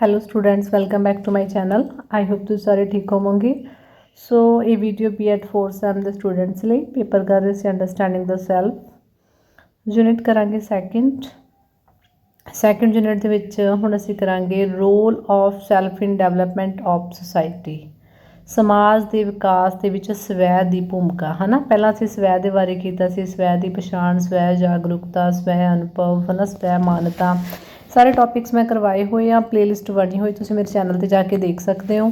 Hello students welcome back to my channel I hope ਤੁਸੀਂ ਸਾਰੇ ਠੀਕ ਹੋਵੋਗੇ। ਸੋ ਇਹ ਵੀਡੀਓ ਬੀਐਡ 4 ਸੈਮ ਦੇ ਸਟੂਡੈਂਟਸ ਲਈ। ਪੇਪਰ ਕਰ ਰਹੇ ਸੀ ਅੰਡਰਸਟੈਂਡਿੰਗ ਦਾ ਸੈਲਫ ਯੂਨਿਟ ਕਰਾਂਗੇ ਸੈਕਿੰਡ ਸੈਕਿੰਡ ਯੂਨਿਟ ਦੇ ਵਿੱਚ ਹੁਣ ਅਸੀਂ ਕਰਾਂਗੇ role of self in development of society ਸਮਾਜ ਦੇ ਵਿਕਾਸ ਦੇ ਵਿੱਚ ਸਵੈ ਦੀ ਭੂਮਿਕਾ, ਹਨਾ? ਪਹਿਲਾਂ ਅਸੀਂ ਸਵੈ ਦੇ ਬਾਰੇ ਕੀਤਾ ਸੀ। ਸਵੈ ਦੀ ਪਛਾਣ, ਸਵੈ ਜਾਗਰੂਕਤਾ, ਸਵੈ ਅਨੁਭਵ, ਹਨਾ? ਸਵੈ ਮਾਨਤਾ। ਸਾਰੇ ਟੌਪਿਕਸ ਮੈਂ ਕਰਵਾਏ ਹੋਏ ਆ ਪਲੇਲਿਸਟ ਬਣੀ ਹੋਈ, ਤੁਸੀਂ ਮੇਰੇ ਚੈਨਲ ਤੇ ਜਾ ਕੇ ਦੇਖ ਸਕਦੇ ਹੋ।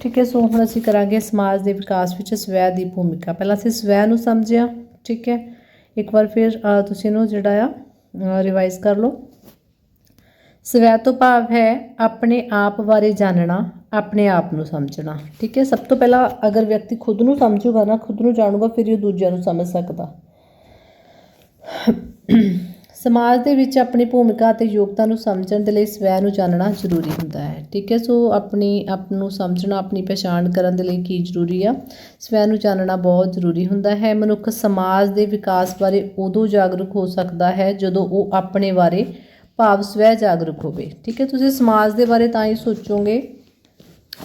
ਠੀਕ ਹੈ, ਸੋ ਹੁਣ ਅਸੀਂ ਕਰਾਂਗੇ ਸਮਾਜ ਦੇ ਵਿਕਾਸ ਵਿੱਚ ਸਵੈ ਦੀ ਭੂਮਿਕਾ। ਪਹਿਲਾਂ ਅਸੀਂ ਸਵੈ ਨੂੰ ਸਮਝਿਆ, ਠੀਕ ਹੈ। ਇੱਕ ਵਾਰ ਫਿਰ ਤੁਸੀਂ ਇਹਨੂੰ ਜਿਹੜਾ ਆ ਰਿਵਾਈਜ਼ ਕਰ ਲਓ। ਸਵੈ ਤੋਂ ਭਾਵ ਹੈ ਆਪਣੇ ਆਪ ਬਾਰੇ ਜਾਣਨਾ, ਆਪਣੇ ਆਪ ਨੂੰ ਸਮਝਣਾ। ਠੀਕ ਹੈ, ਸਭ ਤੋਂ ਪਹਿਲਾਂ ਅਗਰ ਵਿਅਕਤੀ ਖੁਦ ਨੂੰ ਸਮਝੂਗਾ ਨਾ, ਖੁਦ ਨੂੰ ਜਾਣੂਗਾ, ਫਿਰ ਹੀ ਉਹ ਦੂਜਿਆਂ ਨੂੰ ਸਮਝ ਸਕਦਾ। ਸਮਾਜ ਦੇ ਵਿੱਚ ਆਪਣੀ ਭੂਮਿਕਾ ਅਤੇ ਯੋਗਤਾ ਨੂੰ ਸਮਝਣ ਦੇ ਲਈ ਸਵੈ ਨੂੰ ਜਾਣਨਾ ਜ਼ਰੂਰੀ ਹੁੰਦਾ ਹੈ। ਠੀਕ ਹੈ, ਸੋ ਆਪਣੀ, ਆਪ ਨੂੰ ਸਮਝਣਾ, ਆਪਣੀ ਪਛਾਣ ਕਰਨ ਦੇ ਲਈ ਕੀ ਜ਼ਰੂਰੀ ਆ? ਸਵੈ ਨੂੰ ਜਾਣਨਾ ਬਹੁਤ ਜ਼ਰੂਰੀ ਹੁੰਦਾ ਹੈ। ਮਨੁੱਖ ਸਮਾਜ ਦੇ ਵਿਕਾਸ ਬਾਰੇ ਉਦੋਂ ਜਾਗਰੂਕ ਹੋ ਸਕਦਾ ਹੈ ਜਦੋਂ ਉਹ ਆਪਣੇ ਬਾਰੇ ਭਾਵ ਸਵੈ ਜਾਗਰੂਕ ਹੋਵੇ। ਠੀਕ ਹੈ, ਤੁਸੀਂ ਸਮਾਜ ਦੇ ਬਾਰੇ ਤਾਂ ਹੀ ਸੋਚੋਗੇ,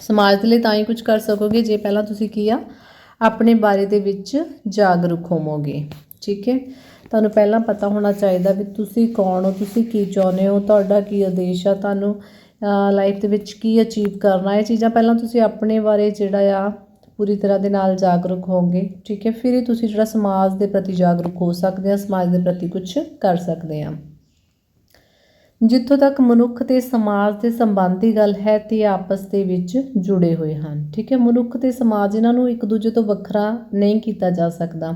ਸਮਾਜ ਦੇ ਲਈ ਤਾਂ ਹੀ ਕੁਝ ਕਰ ਸਕੋਗੇ ਜੇ ਪਹਿਲਾਂ ਤੁਸੀਂ ਕੀ ਆ? ਆਪਣੇ ਬਾਰੇ ਦੇ ਵਿੱਚ ਜਾਗਰੂਕ ਹੋਵੋਗੇ। ਠੀਕ ਹੈ ਤੁਹਾਨੂੰ ਪਹਿਲਾਂ ਪਤਾ ਹੋਣਾ ਚਾਹੀਦਾ ਵੀ ਤੁਸੀਂ ਕੌਣ ਹੋ, ਤੁਸੀਂ ਕੀ ਚਾਹੁੰਦੇ ਹੋ, ਤੁਹਾਡਾ ਕੀ ਉਦੇਸ਼ ਆ, ਤੁਹਾਨੂੰ ਲਾਈਫ ਦੇ ਵਿੱਚ ਕੀ ਅਚੀਵ ਕਰਨਾ, ਇਹ ਚੀਜ਼ਾਂ ਪਹਿਲਾਂ ਤੁਸੀਂ ਆਪਣੇ ਬਾਰੇ ਜਿਹੜਾ ਆ, ਪੂਰੀ ਤਰ੍ਹਾਂ ਦੇ ਨਾਲ ਜਾਗਰੂਕ ਹੋਗੇ ਠੀਕ ਹੈ? ਫਿਰ ਹੀ ਤੁਸੀਂ ਜਿਹੜਾ ਸਮਾਜ ਦੇ ਪ੍ਰਤੀ ਜਾਗਰੂਕ ਹੋ ਸਕਦੇ ਆ, ਸਮਾਜ ਦੇ ਪ੍ਰਤੀ ਕੁਝ ਕਰ ਸਕਦੇ ਆ। ਜਿੱਥੋਂ ਤੱਕ ਮਨੁੱਖ ਤੇ ਸਮਾਜ ਦੇ ਸੰਬੰਧ ਦੀ ਗੱਲ ਹੈ, ਤੇ ਆਪਸ ਦੇ ਵਿੱਚ ਜੁੜੇ ਹੋਏ ਹਨ, ਠੀਕ ਹੈ? ਮਨੁੱਖ ਤੇ ਸਮਾਜ ਇਹਨਾਂ ਨੂੰ ਇੱਕ ਦੂਜੇ ਤੋਂ ਵੱਖਰਾ ਨਹੀਂ ਕੀਤਾ ਜਾ ਸਕਦਾ।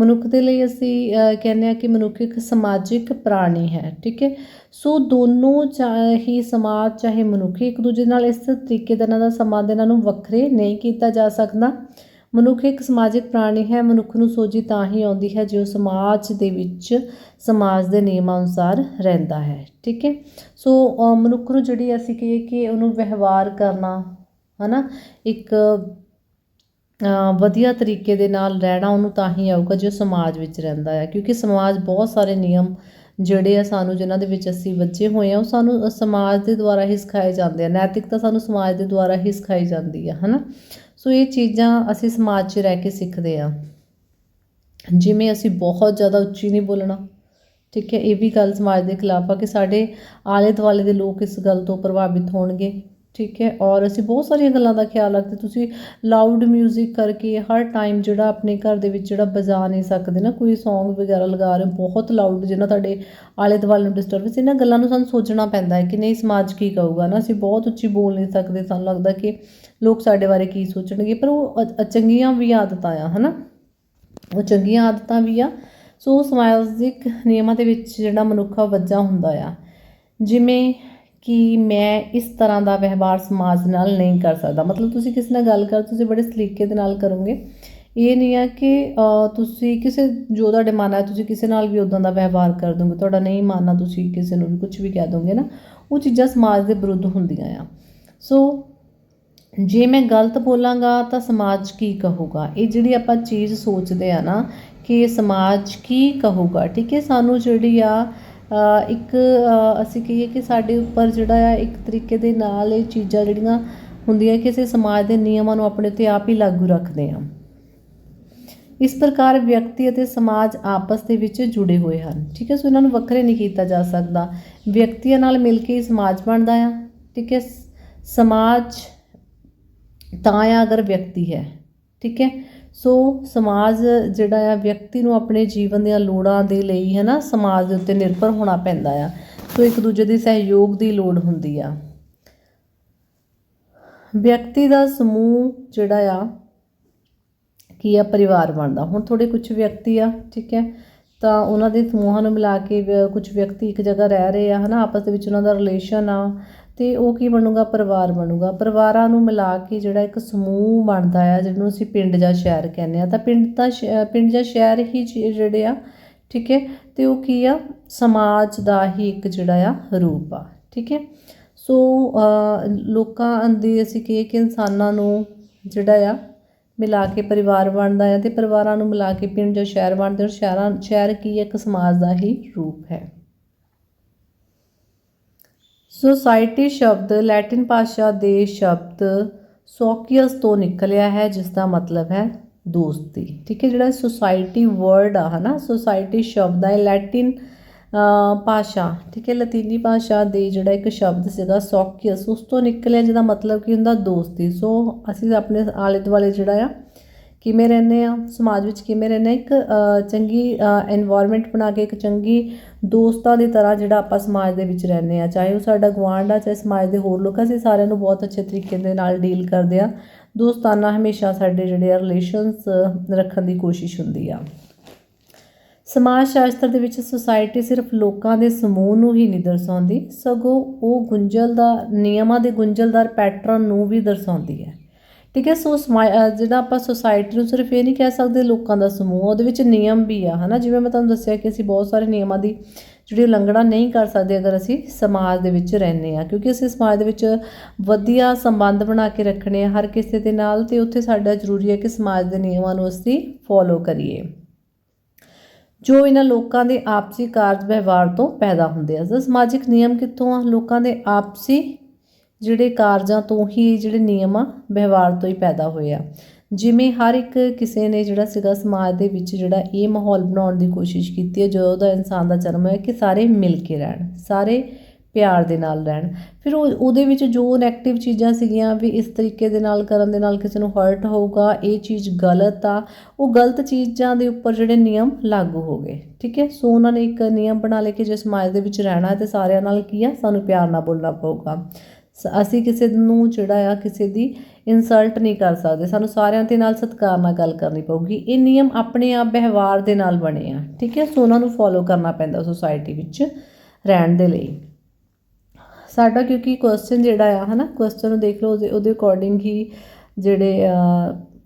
ਮਨੁੱਖ ਦੇ ਲਈ ਅਸੀਂ ਕਹਿੰਦੇ ਆ ਕਿ ਮਨੁੱਖ ਇੱਕ ਸਮਾਜਿਕ ਪ੍ਰਾਣੀ ਹੈ, ਠੀਕ ਹੈ? ਸੋ ਦੋਨੋਂ ਚਾਹੇ ਸਮਾਜ, ਚਾਹੇ ਮਨੁੱਖ, ਇੱਕ ਦੂਜੇ ਨਾਲ ਇਸ ਤਰੀਕੇ ਦਾ ਇਹਨਾਂ ਦਾ ਸੰਬੰਧ ਇਹਨਾਂ ਨੂੰ ਵੱਖਰੇ ਨਹੀਂ ਕੀਤਾ ਜਾ ਸਕਦਾ। ਮਨੁੱਖ ਇੱਕ ਸਮਾਜਿਕ ਪ੍ਰਾਣੀ ਹੈ, ਮਨੁੱਖ ਨੂੰ ਸੋਝੀ ਤਾਂ ਹੀ ਆਉਂਦੀ ਹੈ ਜੇ ਉਹ ਸਮਾਜ ਦੇ ਵਿੱਚ, ਸਮਾਜ ਦੇ ਨਿਯਮਾਂ ਅਨੁਸਾਰ ਰਹਿੰਦਾ ਹੈ, ਠੀਕ ਹੈ? ਸੋ ਮਨੁੱਖ ਨੂੰ ਜਿਹੜੀ ਅਸੀਂ ਕਹੀਏ ਕਿ ਉਹਨੂੰ ਵਿਵਹਾਰ ਕਰਨਾ, ਹਨਾ? ਇੱਕ ਵਧੀਆ ਤਰੀਕੇ ਦੇ ਨਾਲ ਰਹਿਣਾ ਉਹਨੂੰ ਤਾਂ ਹੀ ਆਊਗਾ ਜੇ ਉਹ ਸਮਾਜ ਵਿੱਚ ਰਹਿੰਦਾ ਹੈ, ਕਿਉਂਕਿ ਸਮਾਜ ਬਹੁਤ ਸਾਰੇ ਨਿਯਮ ਜਿਹੜੇ ਆ ਸਾਨੂੰ ਜਿਨ੍ਹਾਂ ਦੇ ਵਿੱਚ ਅਸੀਂ ਬੱਚੇ ਹੋਏ ਆ, ਉਹ ਸਾਨੂੰ ਸਮਾਜ ਦੇ ਦੁਆਰਾ ਹੀ ਸਿਖਾਏ ਜਾਂਦੇ ਆ ਨੈਤਿਕਤਾ ਸਾਨੂੰ ਸਮਾਜ ਦੇ ਦੁਆਰਾ ਹੀ ਸਿਖਾਈ ਜਾਂਦੀ ਆ, ਹਨਾ? ਸੋ ਇਹ ਚੀਜ਼ਾਂ ਅਸੀਂ ਸਮਾਜ 'ਚ ਰਹਿ ਕੇ ਸਿੱਖਦੇ ਆ। ਜਿਵੇਂ ਅਸੀਂ ਬਹੁਤ ਜ਼ਿਆਦਾ ਉੱਚੀ ਨਹੀਂ ਬੋਲਣਾ, ਠੀਕ ਹੈ? ਇਹ ਵੀ ਗੱਲ ਸਮਾਜ ਦੇ ਖਿਲਾਫ ਆ ਕਿ ਸਾਡੇ ਆਲੇ ਦੁਆਲੇ ਦੇ ਲੋਕ ਇਸ ਗੱਲ ਤੋਂ ਪ੍ਰਭਾਵਿਤ ਹੋਣਗੇ। ਠੀਕ ਹੈ, ਔਰ ਅਸੀਂ ਬਹੁਤ ਸਾਰੀਆਂ ਗੱਲਾਂ ਦਾ ਖਿਆਲ ਰੱਖਦੇ, ਤੁਸੀਂ ਲਾਊਡ 뮤직 ਕਰਕੇ ਹਰ ਟਾਈਮ ਜਿਹੜਾ ਆਪਣੇ ਘਰ ਦੇ ਵਿੱਚ ਜਿਹੜਾ ਵਜਾ ਨਹੀਂ ਸਕਦੇ ਨਾ, ਕੋਈ Song ਵਗੈਰਾ ਲਗਾ ਰਹੇ ਹੋ, ਬਹੁਤ ਲਾਊਡ ਜਿਹਨਾਂ ਤੁਹਾਡੇ ਆਲੇ ਦੁਆਲੇ ਨੂੰ ਡਿਸਟਰਬੈਂਸ ਇਹਨਾਂ ਗੱਲਾਂ ਨੂੰ ਸਾਨੂੰ ਸੋਚਣਾ ਪੈਂਦਾ ਹੈ ਕਿ ਨਹੀਂ ਸਮਾਜ ਕੀ ਕਹੂਗਾ ਨਾ, ਅਸੀਂ ਬਹੁਤ ਉੱਚੀ ਬੋਲ ਨਹੀਂ ਸਕਦੇ, ਸਾਨੂੰ ਲੱਗਦਾ ਕਿ ਲੋਕ ਸਾਡੇ ਬਾਰੇ ਕੀ ਸੋਚਣਗੇ, ਪਰ ਉਹ ਅ- ਚੰਗੀਆਂ ਵੀ ਆਦਤਾਂ ਆ, ਹਨਾ? ਉਹ ਚੰਗੀਆਂ ਆਦਤਾਂ ਵੀ ਆ, ਸੋ ਸਮਾਜਿਕ ਨਿਯਮਾਂ ਦੇ ਵਿੱਚ ਜਿਹੜਾ ਮਨੁੱਖਾ ਵੱਜਾ ਹੁੰਦਾ ਆ, ਜਿਵੇਂ ਕਿ ਮੈਂ ਇਸ ਤਰ੍ਹਾਂ ਦਾ ਵਿਵਹਾਰ ਸਮਾਜ ਨਾਲ ਨਹੀਂ ਕਰ ਸਕਦਾ। ਮਤਲਬ ਤੁਸੀਂ ਕਿਸੇ ਨਾਲ ਗੱਲ ਕਰ, ਤੁਸੀਂ ਬੜੇ ਸਲੀਕੇ ਦੇ ਨਾਲ ਕਰੋਗੇ। ਇਹ ਨਹੀਂ ਆ ਕਿ ਤੁਸੀਂ ਕਿਸੇ, ਜੋ ਤੁਹਾਡੇ ਮਨ ਹੈ ਤੁਸੀਂ ਕਿਸੇ ਨਾਲ ਵੀ ਉਦਾਂ ਦਾ ਵਿਵਹਾਰ ਕਰ ਦੋਗੇ। ਤੁਹਾਡਾ ਨਹੀਂ ਮੰਨਣਾ ਤੁਸੀਂ ਕਿਸੇ ਨੂੰ ਵੀ ਕੁਝ ਵੀ ਕਹਿ ਦੋਗੇ ਨਾ, ਉਹ ਚੀਜ਼ਾਂ ਸਮਾਜ ਦੇ ਵਿਰੁੱਧ ਹੁੰਦੀਆਂ ਆ। ਸੋ, ਜੇ ਮੈਂ ਗਲਤ ਬੋਲਾਂਗਾ ਤਾਂ ਸਮਾਜ ਕੀ ਕਹੂਗਾ? ਇਹ ਜਿਹੜੀ ਆਪਾਂ ਚੀਜ਼ ਸੋਚਦੇ ਆ ਨਾ, ਕਿ ਸਮਾਜ ਕੀ ਕਹੂਗਾ, ਠੀਕ ਹੈ? ਸਾਨੂੰ ਜਿਹੜੀ ਆ ਇੱਕ ਅਸੀਂ ਕਹੀਏ ਕਿ ਸਾਡੇ ਉੱਪਰ ਜਿਹੜਾ ਆ, ਇੱਕ ਤਰੀਕੇ ਦੇ ਨਾਲ ਇਹ ਚੀਜ਼ਾਂ ਜਿਹੜੀਆਂ ਹੁੰਦੀਆਂ ਕਿ ਅਸੀਂ ਸਮਾਜ ਦੇ ਨਿਯਮਾਂ ਨੂੰ ਆਪਣੇ ਉੱਤੇ ਆਪ ਹੀ ਲਾਗੂ ਰੱਖਦੇ ਹਾਂ। ਇਸ ਪ੍ਰਕਾਰ ਵਿਅਕਤੀ ਅਤੇ ਸਮਾਜ ਆਪਸ ਦੇ ਵਿੱਚ ਜੁੜੇ ਹੋਏ ਹਨ। ਠੀਕ ਹੈ, ਸੋ ਇਹਨਾਂ ਨੂੰ ਵੱਖਰੇ ਨਹੀਂ ਕੀਤਾ ਜਾ ਸਕਦਾ। ਵਿਅਕਤੀਆਂ ਨਾਲ ਮਿਲ ਕੇ ਹੀ ਸਮਾਜ ਬਣਦਾ ਆ। ਠੀਕ ਹੈ ਸਮਾਜ ਤਾਂ ਆ ਅਗਰ ਵਿਅਕਤੀ ਹੈ। ਠੀਕ ਹੈ ਸੋ ਸਮਾਜ ਜਿਹੜਾ ਆ, ਵਿਅਕਤੀ ਨੂੰ ਆਪਣੇ ਜੀਵਨ ਦੀਆਂ ਲੋੜਾਂ ਦੇ ਲਈ ਹੈ ਨਾ, ਸਮਾਜ ਦੇ ਉੱਤੇ ਨਿਰਭਰ ਹੋਣਾ ਪੈਂਦਾ ਆ। ਸੋ ਇੱਕ ਦੂਜੇ ਦੇ ਸਹਿਯੋਗ ਦੀ ਲੋੜ ਹੁੰਦੀ ਆ। ਵਿਅਕਤੀ ਦਾ ਸਮੂਹ ਜਿਹੜਾ ਆ, ਕੀ ਆ, ਪਰਿਵਾਰ ਬਣਦਾ। ਹੁਣ ਥੋੜੇ ਕੁਝ ਵਿਅਕਤੀ ਆ, ਠੀਕ ਹੈ? ਤਾਂ ਉਹਨਾਂ ਦੇ ਸਮੂਹਾਂ ਨੂੰ ਮਿਲਾ ਕੇ ਕੁਝ ਵਿਅਕਤੀ ਇੱਕ ਜਗ੍ਹਾ ਰਹਿ ਰਹੇ ਆ, ਹਨਾ? ਆਪਸ ਦੇ ਵਿੱਚ ਉਹਨਾਂ ਦਾ ਰਿਲੇਸ਼ਨ ਆ। ਅਤੇ ਉਹ ਕੀ ਬਣੂਗਾ? ਪਰਿਵਾਰ ਬਣੂਗਾ। ਪਰਿਵਾਰਾਂ ਨੂੰ ਮਿਲਾ ਕੇ ਜਿਹੜਾ ਇੱਕ ਸਮੂਹ ਬਣਦਾ ਆ, ਜਿਹਨੂੰ ਅਸੀਂ ਪਿੰਡ ਜਾਂ ਸ਼ਹਿਰ ਕਹਿੰਦੇ ਆ। ਤਾਂ ਪਿੰਡ ਤਾਂ ਸ਼- ਪਿੰਡ ਜਾਂ ਸ਼ਹਿਰ ਹੀ ਜ- ਜਿਹੜੇ ਆ, ਠੀਕ ਹੈ? ਅਤੇ ਉਹ ਕੀ ਆ? ਸਮਾਜ ਦਾ ਹੀ ਇੱਕ ਜਿਹੜਾ ਆ, ਰੂਪ ਆ, ਠੀਕ ਹੈ? ਸੋ ਲੋਕਾਂ ਦੀ ਅਸੀਂ ਕਹੀਏ ਕਿ ਇਨਸਾਨਾਂ ਨੂੰ ਜਿਹੜਾ ਆ, ਮਿਲਾ ਕੇ ਪਰਿਵਾਰ ਬਣਦਾ ਹੈ ਤੇ ਪਰਿਵਾਰਾਂ ਨੂੰ ਮਿਲਾ ਕੇ ਪਿੰਡ ਜਾਂ ਸ਼ਹਿਰ ਬਣਦੇ ਔਰ ਸ਼ਹਿਰਾਂ, ਸ਼ਹਿਰ ਕੀ ਹੈ ਇੱਕ ਸਮਾਜ ਦਾ ਹੀ ਰੂਪ ਹੈ। ਸੋਸਾਇਟੀ ਸ਼ਬਦ ਲੈਟਿਨ ਭਾਸ਼ਾ ਦੇ ਸ਼ਬਦ ਸੋਕੀਅਸ ਤੋਂ ਨਿਕਲਿਆ ਹੈ ਜਿਸ ਦਾ ਮਤਲਬ ਹੈ ਦੋਸਤੀ। ਠੀਕ ਹੈ, ਜਿਹੜਾ ਸੋਸਾਇਟੀ ਵਰਡ ਆ, ਹਨਾ? ਸੋਸਾਇਟੀ ਸ਼ਬਦ ਹੈ ਲੈਟਿਨ ਭਾਸ਼ਾ। ਠੀਕ ਹੈ, ਲਤੀਨੀ ਭਾਸ਼ਾ ਦੇ ਜਿਹੜਾ ਇੱਕ ਸ਼ਬਦ ਸੀਗਾ ਸੋਕੀਅਸ, ਉਸ ਤੋਂ ਨਿਕਲਿਆ, ਜਿਹਦਾ ਮਤਲਬ ਕੀ ਹੁੰਦਾ ਦੋਸਤੀ। ਸੋ ਅਸੀਂ ਆਪਣੇ ਆਲੇ ਦੁਆਲੇ ਜਿਹੜਾ ਆ ਕਿਵੇਂ ਰਹਿੰਦੇ ਹਾਂ ਸਮਾਜ ਵਿੱਚ ਕਿਵੇਂ ਰਹਿੰਦੇ ਇੱਕ ਚੰਗੀ ਇਨਵਾਇਰਨਮੈਂਟ ਬਣਾ ਕੇ ਇੱਕ ਚੰਗੀ ਦੋਸਤਾਂ ਦੀ ਤਰ੍ਹਾਂ ਜਿਹੜਾ ਆਪਾਂ ਸਮਾਜ ਦੇ ਵਿੱਚ ਰਹਿੰਦੇ ਆ। ਚਾਹੇ ਉਹ ਸਾਡਾ ਗਵਾਂਢ ਆ, ਚਾਹੇ ਸਮਾਜ ਦੇ ਹੋਰ ਲੋਕ ਆ, ਅਸੀਂ ਸਾਰਿਆਂ ਨੂੰ ਬਹੁਤ ਅੱਛੇ ਤਰੀਕੇ ਦੇ ਨਾਲ ਡੀਲ ਕਰਦੇ ਆ। ਦੋਸਤਾਨਾ ਹਮੇਸ਼ਾ ਸਾਡੇ ਜਿਹੜੇ ਆ ਰਿਲੇਸ਼ਨਸ ਰੱਖਣ ਦੀ ਕੋਸ਼ਿਸ਼ ਹੁੰਦੀ ਆ। ਸਮਾਜ ਸ਼ਾਸਤਰ ਦੇ ਵਿੱਚ ਸੁਸਾਇਟੀ ਸਿਰਫ ਲੋਕਾਂ ਦੇ ਸਮੂਹ ਨੂੰ ਹੀ ਨਹੀਂ ਦਰਸਾਉਂਦੀ, ਸਗੋਂ ਉਹ ਗੁੰਝਲਦਾਰ, ਨਿਯਮਾਂ ਦੇ ਗੁੰਝਲਦਾਰ ਪੈਟਰਨ ਨੂੰ ਵੀ ਦਰਸਾਉਂਦੀ ਹੈ। ਠੀਕ ਹੈ, ਸੋ ਸਮਾ- ਜਿਹੜਾ ਆਪਾਂ ਸੁਸਾਇਟੀ ਨੂੰ ਸਿਰਫ ਇਹ ਨਹੀਂ ਕਹਿ ਸਕਦੇ, ਲੋਕਾਂ ਦਾ ਸਮੂਹ, ਉਹਦੇ ਵਿੱਚ ਨਿਯਮ ਵੀ ਆ, ਹਨਾ? ਜਿਵੇਂ ਮੈਂ ਤੁਹਾਨੂੰ ਦੱਸਿਆ ਕਿ ਅਸੀਂ ਬਹੁਤ ਸਾਰੇ ਨਿਯਮਾਂ ਦੀ ਜਿਹੜੀ ਉਲੰਘਣਾ ਨਹੀਂ ਕਰ ਸਕਦੇ ਅਗਰ ਅਸੀਂ ਸਮਾਜ ਦੇ ਵਿੱਚ ਰਹਿੰਦੇ ਆ ਕਿਉਂਕਿ ਅਸੀਂ ਸਮਾਜ ਦੇ ਵਿੱਚ ਵਧੀਆ ਸੰਬੰਧ ਬਣਾ ਕੇ ਰੱਖਣੇ ਆ ਹਰ ਕਿਸੇ ਦੇ ਨਾਲ ਤੇ ਉੱਥੇ ਸਾਡਾ ਜ਼ਰੂਰੀ ਹੈ ਕਿ ਸਮਾਜ ਦੇ ਨਿਯਮਾਂ ਨੂੰ ਅਸੀਂ ਫੋਲੋ ਕਰੀਏ। ਜੋ ਇਹਨਾਂ ਲੋਕਾਂ ਦੇ ਆਪਸੀ ਕਾਰਜ ਵਿਵਹਾਰ ਤੋਂ ਪੈਦਾ ਹੁੰਦੇ ਆ। ਸਮਾਜਿਕ ਨਿਯਮ ਕਿੱਥੋਂ ਆ? ਲੋਕਾਂ ਦੇ ਆਪਸੀ ਜਿਹੜੇ ਕਾਰਜਾਂ ਤੋਂ ਹੀ ਜਿਹੜੇ ਨਿਯਮ ਆ, ਵਿਵਹਾਰ ਤੋਂ ਹੀ ਪੈਦਾ ਹੋਏ ਆ। ਜਿਵੇਂ ਹਰ ਇੱਕ ਕਿਸੇ ਨੇ ਜਿਹੜਾ ਸੀਗਾ ਸਮਾਜ ਦੇ ਵਿੱਚ ਜਿਹੜਾ ਇਹ ਮਾਹੌਲ ਬਣਾਉਣ ਦੀ ਕੋਸ਼ਿਸ਼ ਕੀਤੀ ਹੈ, ਜਦੋਂ ਦਾ ਇਨਸਾਨ ਦਾ ਜਨਮ ਹੋਇਆ ਕਿ ਸਾਰੇ ਮਿਲ ਕੇ ਰਹਿਣ, ਸਾਰੇ ਪਿਆਰ ਦੇ ਨਾਲ ਰਹਿਣ। ਫਿਰ ਉਹ ਉਹਦੇ ਵਿੱਚ ਜੋ ਨੈਗੇਟਿਵ ਚੀਜ਼ਾਂ ਸੀਗੀਆਂ ਵੀ ਇਸ ਤਰੀਕੇ ਦੇ ਨਾਲ, ਕਰਨ ਦੇ ਨਾਲ ਕਿਸੇ ਨੂੰ ਹਰਟ ਹੋਊਗਾ, ਇਹ ਚੀਜ਼ ਗਲਤ ਆ, ਉਹ ਗਲਤ ਚੀਜ਼ਾਂ ਦੇ ਉੱਪਰ ਜਿਹੜੇ ਨਿਯਮ ਲਾਗੂ ਹੋ ਗਏ, ਠੀਕ ਹੈ? ਸੋ ਉਹਨਾਂ ਨੇ ਇੱਕ ਨਿਯਮ ਬਣਾ ਲਏ ਕਿ ਜੇ ਸਮਾਜ ਦੇ ਵਿੱਚ ਰਹਿਣਾ ਹੈ ਤੇ ਸਾਰਿਆਂ ਨਾਲ ਕੀ ਆ? ਸਾਨੂੰ ਪਿਆਰ ਨਾਲ ਬੋਲਣਾ ਪਊਗਾ। ਅਸੀਂ ਕਿਸੇ ਨੂੰ ਜਿਹੜਾ ਆ ਕਿਸੇ ਦੀ ਇਨਸਲਟ ਨਹੀਂ ਕਰ ਸਕਦੇ। ਸਾਨੂੰ ਸਾਰਿਆਂ ਦੇ ਨਾਲ ਸਤਿਕਾਰ ਨਾਲ ਗੱਲ ਕਰਨੀ ਪਊਗੀ। ਇਹ ਨਿਯਮ ਆਪਣੇ ਆਪ ਵਿਵਹਾਰ ਦੇ ਨਾਲ ਬਣੇ ਆ, ਠੀਕ ਹੈ? ਸੋ ਉਹਨਾਂ ਨੂੰ ਫੋਲੋ ਕਰਨਾ ਪੈਂਦਾ ਸੋਸਾਇਟੀ ਵਿੱਚ ਰਹਿਣ ਦੇ ਲਈ। ਸਾਡਾ ਕਿਉਂਕਿ ਕੁਐਸਚਨ ਜਿਹੜਾ ਆ, ਹਨਾ? ਕੁਐਸਚਨ ਨੂੰ ਦੇਖ ਲਓ, ਉਹਦੇ ਉਹਦੇ ਅਕੋਰਡਿੰਗ ਹੀ ਜਿਹੜੇ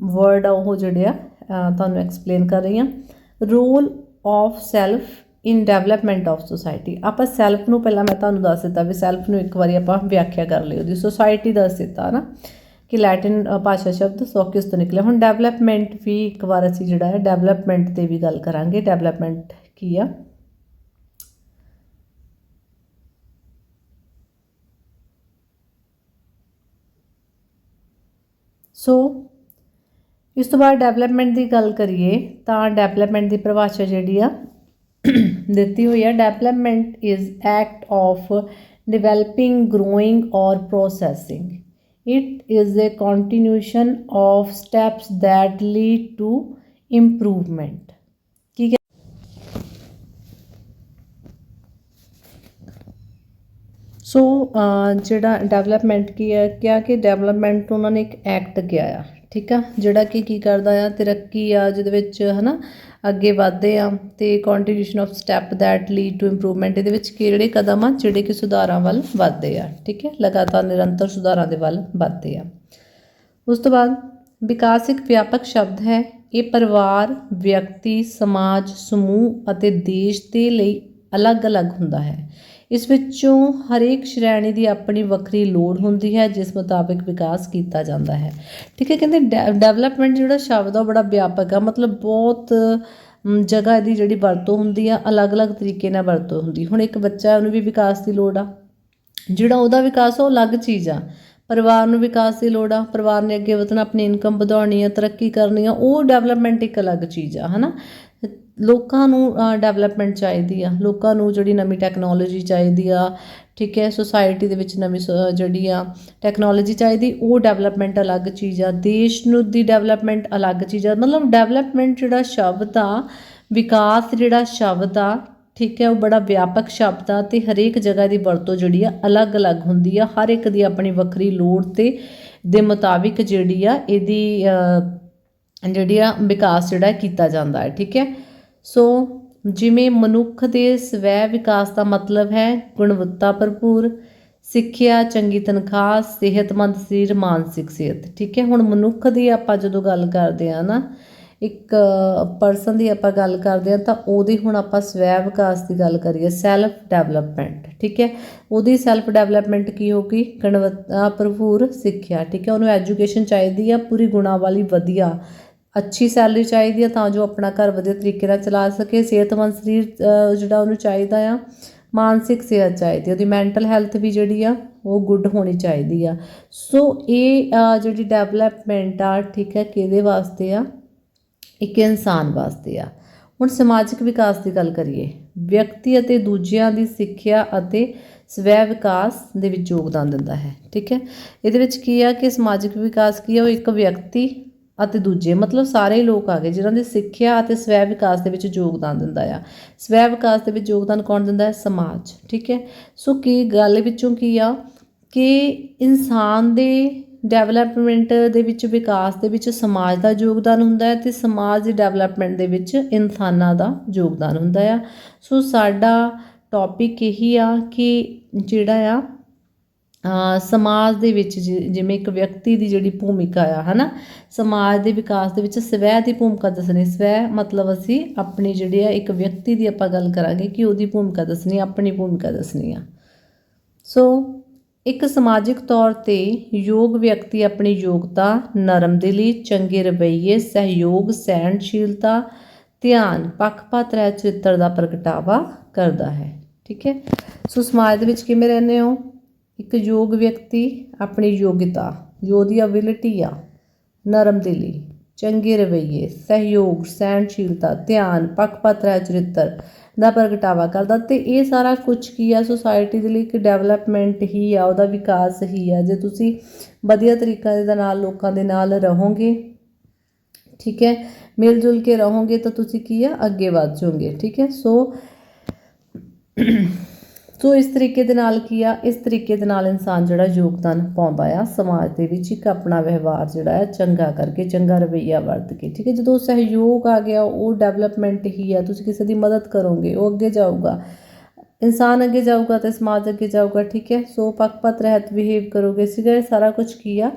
ਵਰਡ ਆ, ਉਹ ਜਿਹੜੇ ਆ ਤੁਹਾਨੂੰ ਐਕਸਪਲੇਨ ਕਰ ਰਹੀ ਹਾਂ। Role of self in development of society ਆਪਾਂ ਸੈਲਫ ਨੂੰ ਪਹਿਲਾਂ ਮੈਂ ਤੁਹਾਨੂੰ ਦੱਸ ਦਿੱਤਾ ਵੀ ਸੈਲਫ ਨੂੰ ਇੱਕ ਵਾਰੀ ਆਪਾਂ ਵਿਆਖਿਆ ਕਰ ਲਈ ਉਹਦੀ ਸੋਸਾਇਟੀ ਦੱਸ ਦਿੱਤਾ ਨਾ ਕਿ ਲੈਟਿਨ ਭਾਸ਼ਾ ਸ਼ਬਦ ਸੋਕਿਸ ਤੋਂ ਨਿਕਲਿਆ। ਹੁਣ ਡਿਵੈਲਪਮੈਂਟ ਵੀ ਇੱਕ ਵਾਰ ਅਸੀਂ ਜਿਹੜਾ ਹੈ ਡਿਵੈਲਪਮੈਂਟ ਤੇ ਵੀ ਗੱਲ ਕਰਾਂਗੇ। ਡਿਵੈਲਪਮੈਂਟ ਕੀ ਆ? ਸੋ ਇਸ ਤੋਂ ਬਾਅਦ ਡਿਵੈਲਪਮੈਂਟ ਦੀ ਗੱਲ ਕਰੀਏ ਤਾਂ ਡਿਵੈਲਪਮੈਂਟ ਦੀ ਪਰਿਭਾਸ਼ਾ ਜਿਹੜੀ ਆ ਦਿੱਤੀ ਹੋਈ ਹੈ। Development is act of developing growing or processing it is a continuation of steps that lead to improvement ਠੀਕ ਹੈ ਸੋ ਜਿਹੜਾ ਡਿਵੈਲਪਮੈਂਟ ਕੀ ਹੈ ਕਿਹਾ ਕਿ ਡਿਵੈਲਪਮੈਂਟ ਉਹਨਾਂ ਨੇ ਇੱਕ ਐਕਟ ਕਿਹਾ ਆ ਠੀਕ ਆ ਜਿਹੜਾ ਕਿ ਕੀ ਕਰਦਾ ਆ ਤਰੱਕੀ ਆ ਜਿਹਦੇ ਵਿੱਚ ਹਨਾ ਅੱਗੇ ਵਧਦੇ ਆ ਤੇ continuation of step that lead to improvement ਇਹਦੇ ਵਿੱਚ ਕਿਹੜੇ ਕਦਮ ਆ, ਜਿਹੜੇ ਕਿ ਸੁਧਾਰਾਂ ਵੱਲ ਵਧਦੇ ਆ, ਠੀਕ ਹੈ? ਲਗਾਤਾਰ ਨਿਰੰਤਰ ਸੁਧਾਰਾਂ ਦੇ ਵੱਲ ਵਧਦੇ ਆ। ਉਸ ਤੋਂ ਬਾਅਦ ਵਿਕਾਸ ਇੱਕ ਵਿਆਪਕ ਸ਼ਬਦ ਹੈ। ਇਹ ਪਰਿਵਾਰ, ਵਿਅਕਤੀ, ਸਮਾਜ, ਸਮੂਹ ਅਤੇ ਦੇਸ਼ ਦੇ ਲਈ ਅਲੱਗ-ਅਲੱਗ ਹੁੰਦਾ ਹੈ। ਇਸ ਵਿੱਚੋਂ ਹਰੇਕ ਸ਼੍ਰੇਣੀ ਦੀ ਆਪਣੀ ਵੱਖਰੀ ਲੋੜ ਹੁੰਦੀ ਹੈ, ਜਿਸ ਮੁਤਾਬਿਕ ਵਿਕਾਸ ਕੀਤਾ ਜਾਂਦਾ ਹੈ। ਠੀਕ ਹੈ, ਕਹਿੰਦੇ ਡਿਵੈਲਪਮੈਂਟ ਜਿਹੜਾ ਸ਼ਬਦ ਆ ਉਹ ਬੜਾ ਵਿਆਪਕ ਆ। ਮਤਲਬ ਬਹੁਤ ਜਗ੍ਹਾ ਦੀ ਜਿਹੜੀ ਵਰਤੋਂ ਹੁੰਦੀ ਆ, ਅਲੱਗ-ਅਲੱਗ ਤਰੀਕੇ ਨਾਲ ਵਰਤੋਂ ਹੁੰਦੀ। ਹੁਣ ਇੱਕ ਬੱਚਾ ਉਹਨੂੰ ਵੀ ਵਿਕਾਸ ਦੀ ਲੋੜ ਆ। ਜਿਹੜਾ ਉਹਦਾ ਵਿਕਾਸ ਆ, ਉਹ ਅਲੱਗ ਚੀਜ਼ ਆ। ਪਰਿਵਾਰ ਨੂੰ ਵਿਕਾਸ ਦੀ ਲੋੜ ਆ, ਪਰਿਵਾਰ ਨੇ ਅੱਗੇ ਵਧਣਾ, ਆਪਣੀ ਇਨਕਮ ਵਧਾਉਣੀ ਆ, ਤਰੱਕੀ ਕਰਨੀ ਆ, ਉਹ ਡਿਵੈਲਪਮੈਂਟ ਇੱਕ ਅਲੱਗ ਚੀਜ਼ ਆ, ਹਨਾ? ਲੋਕਾਂ ਨੂੰ ਡਿਵੈਲਪਮੈਂਟ ਚਾਹੀਦੀ ਆ। ਲੋਕਾਂ ਨੂੰ ਜਿਹੜੀ ਨਵੀਂ ਟੈਕਨੋਲੋਜੀ ਚਾਹੀਦੀ ਆ, ਠੀਕ ਹੈ ਸੋਸਾਇਟੀ ਦੇ ਵਿੱਚ ਨਵੀਂ ਸ- ਜਿਹੜੀ ਆ ਟੈਕਨੋਲੋਜੀ ਚਾਹੀਦੀ, ਉਹ ਡਿਵੈਲਪਮੈਂਟ ਅਲੱਗ ਚੀਜ਼ ਆ। ਦੇਸ਼ ਨੂੰ ਦੀ ਡਿਵੈਲਪਮੈਂਟ ਅਲੱਗ ਚੀਜ਼ ਆ। ਮਤਲਬ ਡਿਵੈਲਪਮੈਂਟ ਜਿਹੜਾ ਸ਼ਬਦ ਆ, ਵਿਕਾਸ ਜਿਹੜਾ ਸ਼ਬਦ ਆ, ਠੀਕ ਹੈ, ਉਹ ਬੜਾ ਵਿਆਪਕ ਸ਼ਬਦ ਆ ਤੇ ਹਰੇਕ ਜਗ੍ਹਾ ਦੀ ਵਰਤੋਂ ਜਿਹੜੀ ਆ ਅਲੱਗ-ਅਲੱਗ ਹੁੰਦੀ ਆ। ਹਰ ਇੱਕ ਦੀ ਆਪਣੀ ਵੱਖਰੀ ਲੋੜ ਤੇ, ਦੇ ਮੁਤਾਬਿਕ ਜਿਹੜੀ ਆ ਇਹਦੀ ਜਿਹੜੀ ਆ ਵਿਕਾਸ ਜਿਹੜਾ ਕੀਤਾ ਜਾਂਦਾ ਹੈ, ਠੀਕ ਹੈ। ਸੋ ਜਿਵੇਂ ਮਨੁੱਖ ਦੇ ਸਵੈ ਵਿਕਾਸ ਦਾ ਮਤਲਬ ਹੈ ਗੁਣਵੱਤਾ ਭਰਪੂਰ, ਸਿੱਖਿਆ ਚੰਗੀ ਤਨਖਾਹ, ਸਿਹਤਮੰਦ ਸਰੀਰ, ਮਾਨਸਿਕ ਸਿਹਤ। ਠੀਕ ਹੈ, ਹੁਣ ਮਨੁੱਖ ਦੀ ਆਪਾਂ ਜਦੋਂ ਗੱਲ ਕਰਦੇ ਆ ਨਾ, ਇੱਕ ਪਰਸਨ ਦੀ ਆਪਾਂ ਗੱਲ ਕਰਦੇ ਆ ਤਾਂ ਉਹਦੀ ਹੁਣ ਆਪਾਂ ਸਵੈ ਵਿਕਾਸ ਦੀ ਗੱਲ ਕਰੀਏ ਸੈਲਫ ਡਿਵੈਲਪਮੈਂਟ ਠੀਕ ਹੈ, ਉਹਦੀ ਸੈਲਫ ਡਿਵੈਲਪਮੈਂਟ ਕੀ ਹੋਗੀ ਗੁਣਵੱਤਾ ਭਰਪੂਰ, ਸਿੱਖਿਆ। ਠੀਕ ਹੈ, ਉਹਨੂੰ ਐਜੂਕੇਸ਼ਨ ਚਾਹੀਦੀ ਆ, ਪੂਰੀ ਗੁਣਾ ਵਾਲੀ ਵਧੀਆ। ਅੱਛੀ ਸੈਲਰੀ ਚਾਹੀਦੀ ਆ ਤਾਂ ਜੋ ਆਪਣਾ ਘਰ ਵਧੀਆ ਤਰੀਕੇ ਨਾਲ ਚਲਾ ਸਕੇ, ਸਿਹਤਮੰਦ ਸਰੀਰ ਜਿਹੜਾ ਉਹਨੂੰ ਚਾਹੀਦਾ ਆ, ਮਾਨਸਿਕ ਸਿਹਤ ਚਾਹੀਦੀ ਉਹਦੀ ਮੈਂਟਲ ਹੈਲਥ ਵੀ ਜਿਹੜੀ ਆ, ਉਹ ਗੁੱਡ ਹੋਣੀ ਚਾਹੀਦੀ ਆ। ਸੋ ਇਹ ਜਿਹੜੀ ਡਿਵੈਲਪਮੈਂਟ ਆ, ਠੀਕ ਹੈ, ਕਿਹਦੇ ਵਾਸਤੇ ਆ? ਇੱਕ ਇਨਸਾਨ ਵਾਸਤੇ ਆ। ਹੁਣ ਸਮਾਜਿਕ ਵਿਕਾਸ ਦੀ ਗੱਲ ਕਰੀਏ, ਵਿਅਕਤੀ ਅਤੇ ਦੂਜਿਆਂ ਦੀ ਸਿੱਖਿਆ ਅਤੇ ਸਵੈ ਵਿਕਾਸ ਦੇ ਵਿੱਚ ਯੋਗਦਾਨ ਦਿੰਦਾ ਹੈ, ਠੀਕ ਹੈ। ਇਹਦੇ ਵਿੱਚ ਕੀ ਆ ਕਿ ਸਮਾਜਿਕ ਵਿਕਾਸ ਕੀ ਆ? ਉਹ ਇੱਕ ਵਿਅਕਤੀ ਅਤੇ ਦੂਜੇ, ਮਤਲਬ ਸਾਰੇ ਲੋਕ ਆ ਗਏ ਜਿਨ੍ਹਾਂ ਦੀ ਸਿੱਖਿਆ ਅਤੇ ਸਵੈ ਵਿਕਾਸ ਦੇ ਵਿੱਚ ਯੋਗਦਾਨ ਦਿੰਦਾ ਆ। ਸਵੈ ਵਿਕਾਸ ਦੇ ਵਿੱਚ ਯੋਗਦਾਨ ਕੌਣ ਦਿੰਦਾ ਹੈ? ਸਮਾਜ, ਠੀਕ ਹੈ? ਸੋ ਕੀ ਗੱਲ ਵਿੱਚੋਂ ਕੀ ਆ? ਕਿ ਇਨਸਾਨ ਦੇ ਡਿਵੈਲਪਮੈਂਟ ਦੇ ਵਿੱਚ, ਵਿਕਾਸ ਦੇ ਵਿੱਚ ਸਮਾਜ ਦਾ ਯੋਗਦਾਨ ਹੁੰਦਾ ਹੈ ਤੇ ਸਮਾਜ ਦੀ ਡਿਵੈਲਪਮੈਂਟ ਦੇ ਵਿੱਚ ਇਨਸਾਨਾਂ ਦਾ ਯੋਗਦਾਨ ਹੁੰਦਾ ਆ। ਸੋ ਸਾਡਾ ਟੌਪਿਕ ਇਹੀ ਆ ਕਿ ਜਿਹੜਾ ਆ ਸਮਾਜ ਦੇ ਵਿੱਚ ਜਿ- ਜਿਵੇਂ ਇੱਕ ਵਿਅਕਤੀ ਦੀ ਜਿਹੜੀ ਭੂਮਿਕਾ ਆ, ਹਨਾ? ਸਮਾਜ ਦੇ ਵਿਕਾਸ ਦੇ ਵਿੱਚ ਸਵੈ ਦੀ ਭੂਮਿਕਾ ਦੱਸਣੀ, ਸਵੈ ਮਤਲਬ ਅਸੀਂ ਆਪਣੀ ਜਿਹੜੀ ਆ, ਇੱਕ ਵਿਅਕਤੀ ਦੀ ਆਪਾਂ ਗੱਲ ਕਰਾਂਗੇ ਕਿ ਉਹਦੀ ਭੂਮਿਕਾ ਦੱਸਣੀ, ਆਪਣੀ ਭੂਮਿਕਾ ਦੱਸਣੀ ਆ। ਸੋ, ਇੱਕ ਸਮਾਜਿਕ ਤੌਰ ਤੇ ਯੋਗ ਵਿਅਕਤੀ ਆਪਣੀ ਯੋਗਤਾ, ਨਰਮ ਦਿਲੀ, ਚੰਗੇ ਰਵੱਈਏ, ਸਹਿਯੋਗ, ਸਹਿਣਸ਼ੀਲਤਾ, ਧਿਆਨ, ਪੱਖਪਾਤ ਰਹਿ ਚਰਿੱਤਰ ਦਾ ਪ੍ਰਗਟਾਵਾ ਕਰਦਾ ਹੈ। ਠੀਕ ਹੈ? ਸੋ ਸਮਾਜ ਦੇ ਵਿੱਚ ਕਿਵੇਂ ਰਹਿੰਦੇ ਹੋ? ਇੱਕ ਯੋਗ ਵਿਅਕਤੀ ਆਪਣੀ ਯੋਗਤਾ ਜੋ ਉਹਦੀ ਅਬਿਲਿਟੀ ਆ, ਨਰਮ ਦਿਲੀ, ਚੰਗੇ ਰਵੱਈਏ, ਸਹਿਯੋਗ, ਸਹਿਣਸ਼ੀਲਤਾ, ਧਿਆਨ ਪੱਖਪਾਤ ਰਹਿ ਚਰਿੱਤਰ ਦਾ ਪ੍ਰਗਟਾਵਾ ਕਰਦਾ ਤੇ ਇਹ ਸਾਰਾ ਕੁਝ ਕੀ ਆ? ਸੁਸਾਇਟੀ ਦੇ ਲਈ ਇੱਕ ਡਿਵੈਲਪਮੈਂਟ ਹੀ ਆ, ਉਹਦਾ ਵਿਕਾਸ ਹੀ ਆ। ਜੇ ਤੁਸੀਂ ਵਧੀਆ ਤਰੀਕਾ ਦੇ ਨਾਲ ਲੋਕਾਂ ਦੇ ਨਾਲ ਰਹੋਗੇ, ਠੀਕ ਹੈ ਮਿਲ ਜੁਲ ਕੇ ਰਹੋਗੇ ਤਾਂ ਤੁਸੀਂ ਕੀ ਆ? ਅੱਗੇ ਵਧ ਜਾਓਗੇ, ਠੀਕ ਹੈ? ਸੋ ਸੋ ਇਸ ਤਰੀਕੇ ਦੇ ਨਾਲ ਕੀ ਆ? ਇਸ ਤਰੀਕੇ ਦੇ ਨਾਲ ਇਨਸਾਨ ਜਿਹੜਾ ਯੋਗਦਾਨ ਪਾਉਂਦਾ ਆ, ਸਮਾਜ ਦੇ ਵਿੱਚ ਇੱਕ ਆਪਣਾ ਵਿਵਹਾਰ ਜਿਹੜਾ ਹੈ ਚੰਗਾ ਕਰਕੇ, ਚੰਗਾ ਰਵੱਈਆ ਵਰਤ ਕੇ, ਠੀਕ ਹੈ ਜਦੋਂ ਸਹਿਯੋਗ ਆ ਗਿਆ, ਉਹ ਡਿਵੈਲਪਮੈਂਟ ਹੀ ਆ, ਤੁਸੀਂ ਕਿਸੇ ਦੀ ਮਦਦ ਕਰੋਗੇ, ਉਹ ਅੱਗੇ ਜਾਊਗਾ। ਇਨਸਾਨ ਅੱਗੇ ਜਾਊਗਾ ਤੇ ਸਮਾਜ ਅੱਗੇ ਜਾਊਗਾ, ਠੀਕ ਹੈ? ਸੋ ਪੱਖਪਾਤ, ਰਹਿਤ ਬਿਹੇਵ ਕਰੋਗੇ ਸੀਗਾ ਇਹ ਸਾਰਾ ਕੁਝ ਕੀ ਆ?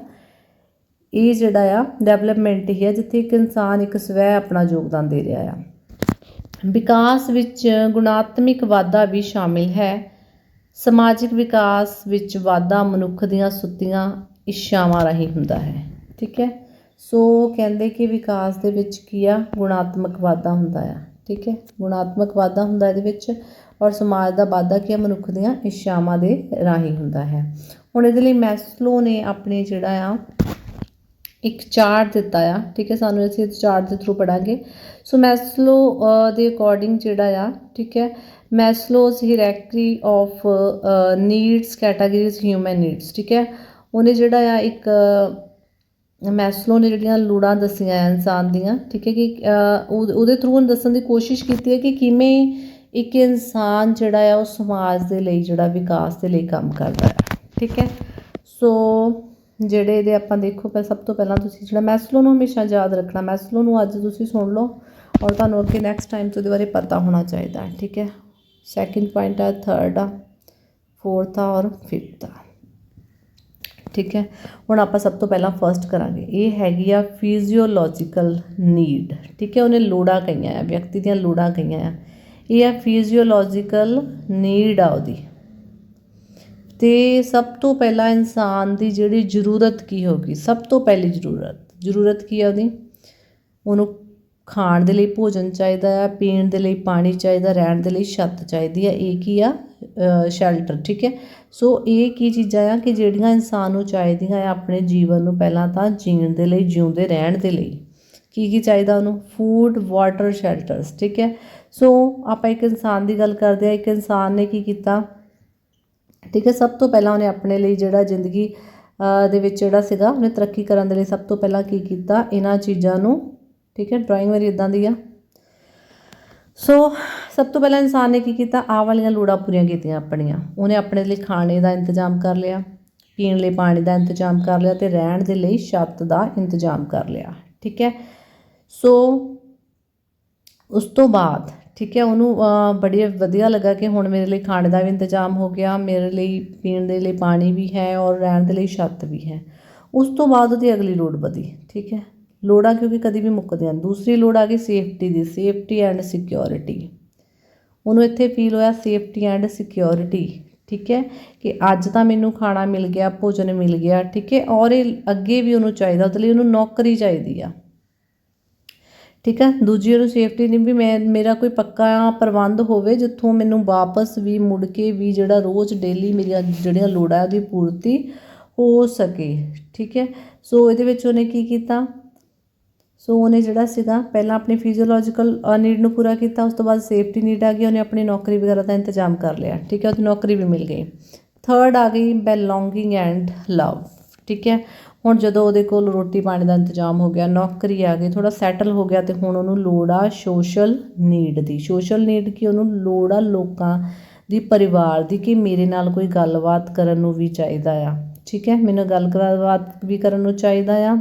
ਇਹ ਜਿਹੜਾ ਆ ਡਿਵੈਲਪਮੈਂਟ ਹੀ ਆ, ਜਿੱਥੇ ਇੱਕ ਇਨਸਾਨ ਇੱਕ ਸਵੈ ਆਪਣਾ ਯੋਗਦਾਨ ਦੇ ਰਿਹਾ ਆ। ਵਿਕਾਸ ਵਿੱਚ ਗੁਣਾਤਮਿਕ ਵਾਧਾ ਵੀ ਸ਼ਾਮਿਲ ਹੈ। ਸਮਾਜਿਕ ਵਿਕਾਸ ਵਿੱਚ ਵਾਧਾ ਮਨੁੱਖ ਦੀਆਂ ਸੁੱਤੀਆਂ, ਇੱਛਾਵਾਂ ਰਾਹੀਂ ਹੁੰਦਾ ਹੈ। ਠੀਕ ਹੈ? ਸੋ ਕਹਿੰਦੇ ਕਿ ਵਿਕਾਸ ਦੇ ਵਿੱਚ ਕੀ ਆ? ਗੁਣਾਤਮਕ ਵਾਧਾ ਹੁੰਦਾ ਆ। ਠੀਕ ਹੈ? ਗੁਣਾਤਮਕ ਵਾਧਾ ਹੁੰਦਾ ਇਹਦੇ ਵਿੱਚ ਔਰ ਸਮਾਜ ਦਾ ਵਾਧਾ ਕੀ ਆ? ਮਨੁੱਖ ਦੀਆਂ ਇੱਛਾਵਾਂ ਦੇ ਰਾਹੀਂ ਹੁੰਦਾ ਹੈ। ਹੁਣ ਇਹਦੇ ਲਈ ਮੈਸਲੋ ਨੇ ਆਪਣੇ ਜਿਹੜਾ ਆ, ਇੱਕ ਚਾਰਟ ਦਿੱਤਾ ਆ। ਠੀਕ ਹੈ? ਸਾਨੂੰ ਅਸੀਂ ਇਸ ਚਾਰਟ ਦੇ ਥਰੂ ਪੜਾਂਗੇ ਸੋ ਮੈਸਲੋ ਦੇ ਅਕੋਰਡਿੰਗ ਜਿਹੜਾ ਆ ਠੀਕ ਹੈ Maslow's hierarchy of needs categories human needs ਠੀਕ ਹੈ ਉਹਨੇ ਜਿਹੜਾ ਆ ਇੱਕ ਮੈਸਲੋ ਨੇ ਜਿਹੜੀਆਂ ਲੋੜਾਂ ਦੱਸੀਆਂ ਇਨਸਾਨ ਦੀਆਂ ਠੀਕ ਹੈ ਕਿ ਉਹ- ਉਹਦੇ ਥਰੂ ਉਹਨੇ ਦੱਸਣ ਦੀ ਕੋਸ਼ਿਸ਼ ਕੀਤੀ ਹੈ ਕਿ ਕਿਵੇਂ ਇੱਕ ਇਨਸਾਨ ਜਿਹੜਾ ਆ ਉਹ ਸਮਾਜ ਦੇ ਲਈ ਜਿਹੜਾ ਵਿਕਾਸ ਦੇ ਲਈ ਕੰਮ ਕਰਦਾ ਹੈ ਠੀਕ ਹੈ ਸੋ ਜਿਹੜੇ ਇਹਦੇ ਆਪਾਂ ਦੇਖੋ ਪਹਿਲਾਂ ਸਭ ਤੋਂ ਪਹਿਲਾਂ ਤੁਸੀਂ ਜਿਹੜਾ ਮੈਸਲੋ ਨੂੰ ਹਮੇਸ਼ਾ ਯਾਦ ਰੱਖਣਾ ਮੈਸਲੋ ਨੂੰ ਅੱਜ ਤੁਸੀਂ ਸੁਣ ਲਓ ਔਰ ਤੁਹਾਨੂੰ ਅੱਗੇ ਨੈਕਸਟ ਟਾਈਮ ਤੋਂ ਉਹਦੇ ਬਾਰੇ ਪਤਾ ਹੋਣਾ ਚਾਹੀਦਾ ਹੈ, ਠੀਕ ਹੈ? ਸੈਕਿੰਡ ਪੁਆਇੰਟ ਆ ਥਰਡ ਆ ਫੋਰਥ ਆ ਔਰ ਫਿਫਥ ਆ, ਠੀਕ ਹੈ? ਹੁਣ ਆਪਾਂ ਸਭ ਤੋਂ ਪਹਿਲਾਂ ਫਰਸਟ ਕਰਾਂਗੇ। ਇਹ ਹੈਗੀ ਆ ਫਿਜ਼ੀਓਲੋਜੀਕਲ ਨੀਡ ਠੀਕ ਹੈ? ਉਹਨੇ ਲੋੜਾਂ ਕਹੀਆਂ ਆ, ਵਿਅਕਤੀ ਦੀਆਂ ਲੋੜਾਂ ਕਹੀਆਂ ਆ। ਇਹ ਆ ਫਿਜ਼ੀਓਲੋਜੀਕਲ ਨੀਡ ਆ ਉਹਦੀ। ਤੇ ਸਭ ਤੋਂ ਪਹਿਲਾਂ ਇਨਸਾਨ ਦੀ ਜਿਹੜੀ ਜ਼ਰੂਰਤ ਕੀ ਹੋਗੀ ਸਭ ਤੋਂ ਪਹਿਲੀ ਜ਼ਰੂਰਤ ਜ਼ਰੂਰਤ ਕੀ ਆ ਉਹਦੀ? ਉਹਨੂੰ ਖਾਣ ਦੇ ਲਈ ਭੋਜਨ ਚਾਹੀਦਾ ਆ ਪੀਣ ਦੇ ਲਈ ਪਾਣੀ ਚਾਹੀਦਾ, ਰਹਿਣ ਦੇ ਲਈ ਛੱਤ ਚਾਹੀਦੀ ਆ ਇਹ ਕੀ ਆ? ਸ਼ੈਲਟਰ ਠੀਕ ਹੈ? ਸੋ ਇਹ ਕੀ ਚੀਜ਼ਾਂ ਆ ਕਿ ਜਿਹੜੀਆਂ ਇਨਸਾਨ ਨੂੰ ਚਾਹੀਦੀਆਂ ਆ ਆਪਣੇ ਜੀਵਨ ਨੂੰ ਪਹਿਲਾਂ ਤਾਂ ਜੀਣ ਦੇ ਲਈ, ਜਿਉਂਦੇ ਰਹਿਣ ਦੇ ਲਈ। ਕੀ ਕੀ ਚਾਹੀਦਾ ਉਹਨੂੰ? ਫੂਡ ਵਾਟਰ ਸ਼ੈਲਟਰਸ ਠੀਕ ਹੈ? ਸੋ ਆਪਾਂ ਇੱਕ ਇਨਸਾਨ ਦੀ ਗੱਲ ਕਰਦੇ ਆ ਇੱਕ ਇਨਸਾਨ ਨੇ ਕੀ ਕੀਤਾ? ਠੀਕ ਹੈ, ਸਭ ਤੋਂ ਪਹਿਲਾਂ ਉਹਨੇ ਆਪਣੇ ਲਈ ਜਿਹੜਾ ਜ਼ਿੰਦਗੀ ਦੇ ਵਿੱਚ ਜਿਹੜਾ ਸੀਗਾ, ਉਹਨੇ ਤਰੱਕੀ ਕਰਨ ਦੇ ਲਈ ਸਭ ਤੋਂ ਪਹਿਲਾਂ ਕੀ ਕੀਤਾ? ਇਹਨਾਂ ਚੀਜ਼ਾਂ ਨੂੰ ਠੀਕ ਹੈ ਡਰਾਇੰਗ ਮੇਰੀ ਇਦਾਂ ਦੀ ਆ। ਸੋ ਸਭ ਤੋਂ ਪਹਿਲਾਂ ਇਨਸਾਨ ਨੇ ਕੀ ਕੀਤਾ? ਆਹ ਵਾਲੀਆਂ ਲੋੜਾਂ ਪੂਰੀਆਂ ਕੀਤੀਆਂ ਆਪਣੀਆਂ। ਉਹਨੇ ਆਪਣੇ ਲਈ ਖਾਣੇ ਦਾ ਇੰਤਜ਼ਾਮ ਕਰ ਲਿਆ, ਪੀਣ ਲਈ ਪਾਣੀ ਦਾ ਇੰਤਜ਼ਾਮ ਕਰ ਲਿਆ ਤੇ ਰਹਿਣ ਦੇ ਲਈ ਛੱਤ ਦਾ ਇੰਤਜ਼ਾਮ ਕਰ ਲਿਆ, ਠੀਕ ਹੈ? ਸੋ ਉਸ ਤੋਂ ਬਾਅਦ, ਠੀਕ ਹੈ, ਉਹਨੂੰ ਬੜੀ ਵਧੀਆ ਲੱਗਾ ਕਿ ਹੁਣ ਮੇਰੇ ਲਈ ਖਾਣੇ ਦਾ ਵੀ ਇੰਤਜ਼ਾਮ ਹੋ ਗਿਆ, ਮੇਰੇ ਲਈ ਪੀਣ ਦੇ ਲਈ ਪਾਣੀ ਵੀ ਹੈ ਔਰ ਰਹਿਣ ਦੇ ਲਈ ਛੱਤ ਵੀ ਹੈ। ਉਸ ਤੋਂ ਬਾਅਦ ਉਹਦੀ ਅਗਲੀ ਲੋੜ ਵਧੀ, ਠੀਕ ਹੈ? ਲੋੜਾਂ ਕਿਉਂਕਿ ਕਦੀ ਵੀ ਮੁੱਕਦੀਆਂ। ਦੂਸਰੀ ਲੋੜ ਆ ਗਈ ਸੇਫਟੀ ਦੀ ਸੇਫਟੀ ਐਂਡ ਸਿਕਿਉਰਿਟੀ ਉਹਨੂੰ ਇੱਥੇ ਫੀਲ ਹੋਇਆ ਸੇਫਟੀ ਐਂਡ ਸਿਕਿਉਰਿਟੀ ਠੀਕ ਹੈ ਕਿ ਅੱਜ ਤਾਂ ਮੈਨੂੰ ਖਾਣਾ ਮਿਲ ਗਿਆ, ਭੋਜਨ ਮਿਲ ਗਿਆ, ਠੀਕ ਹੈ? ਔਰ ਇਹ ਅੱਗੇ ਵੀ ਉਹਨੂੰ ਚਾਹੀਦਾ, ਉਹਦੇ ਲਈ ਉਹਨੂੰ ਨੌਕਰੀ ਚਾਹੀਦੀ ਆ। ਠੀਕ ਹੈ? ਦੂਜੀ ਉਹਨੂੰ ਸੇਫਟੀ ਨਹੀਂ ਵੀ ਮੈਂ, ਮੇਰਾ ਕੋਈ ਪੱਕਾ ਪ੍ਰਬੰਧ ਹੋਵੇ, ਜਿੱਥੋਂ ਮੈਨੂੰ ਵਾਪਸ ਵੀ, ਮੁੜ ਕੇ ਵੀ ਜਿਹੜਾ ਰੋਜ਼ ਡੇਲੀ ਮੇਰੀਆਂ ਜਿਹੜੀਆਂ ਲੋੜਾਂ ਉਹਦੀ ਪੂਰਤੀ ਹੋ ਸਕੇ। ਠੀਕ ਹੈ? ਸੋ ਇਹਦੇ ਵਿੱਚ ਉਹਨੇ ਕੀ ਕੀਤਾ? ਸੋ ਉਹਨੇ ਜਿਹੜਾ ਸੀਗਾ, ਪਹਿਲਾਂ ਆਪਣੀ ਫਿਜ਼ੀਓਲੋਜੀਕਲ ਨੀਡ ਨੂੰ ਪੂਰਾ ਕੀਤਾ, ਉਸ ਤੋਂ ਬਾਅਦ ਸੇਫਟੀ ਨੀਡ ਆ ਗਈ, ਉਹਨੇ ਆਪਣੀ ਨੌਕਰੀ ਵਗੈਰਾ ਦਾ ਇੰਤਜ਼ਾਮ ਕਰ ਲਿਆ। ਠੀਕ ਹੈ, ਉਹਦੀ ਨੌਕਰੀ ਵੀ ਮਿਲ ਗਈ। ਥਰਡ ਆ ਗਈ ਬੈਲੋਂਗਿੰਗ ਐਂਡ ਲਵ ਠੀਕ ਹੈ, ਹੁਣ ਜਦੋਂ ਉਹਦੇ ਕੋਲ ਰੋਟੀ ਪਾਣੀ ਦਾ ਇੰਤਜ਼ਾਮ ਹੋ ਗਿਆ, ਨੌਕਰੀ ਆ ਗਈ ਥੋੜਾ ਸੈਟਲ ਹੋ ਗਿਆ ਤੇ ਹੁਣ ਉਹਨੂੰ ਲੋੜ ਆ ਸੋਸ਼ਲ ਨੀਡ ਦੀ। ਸੋਸ਼ਲ ਨੀਡ ਕੀ? ਉਹਨੂੰ ਲੋੜ ਆ ਲੋਕਾਂ ਦੀ, ਪਰਿਵਾਰ ਦੀ ਕਿ ਮੇਰੇ ਨਾਲ ਕੋਈ ਗੱਲਬਾਤ ਕਰਨ ਨੂੰ ਵੀ ਚਾਹੀਦਾ ਆ। ਠੀਕ ਹੈ, ਮੈਨੂੰ ਗੱਲ ਗੱਲਬਾਤ ਵੀ ਕਰਨ ਨੂੰ ਚਾਹੀਦਾ ਆ।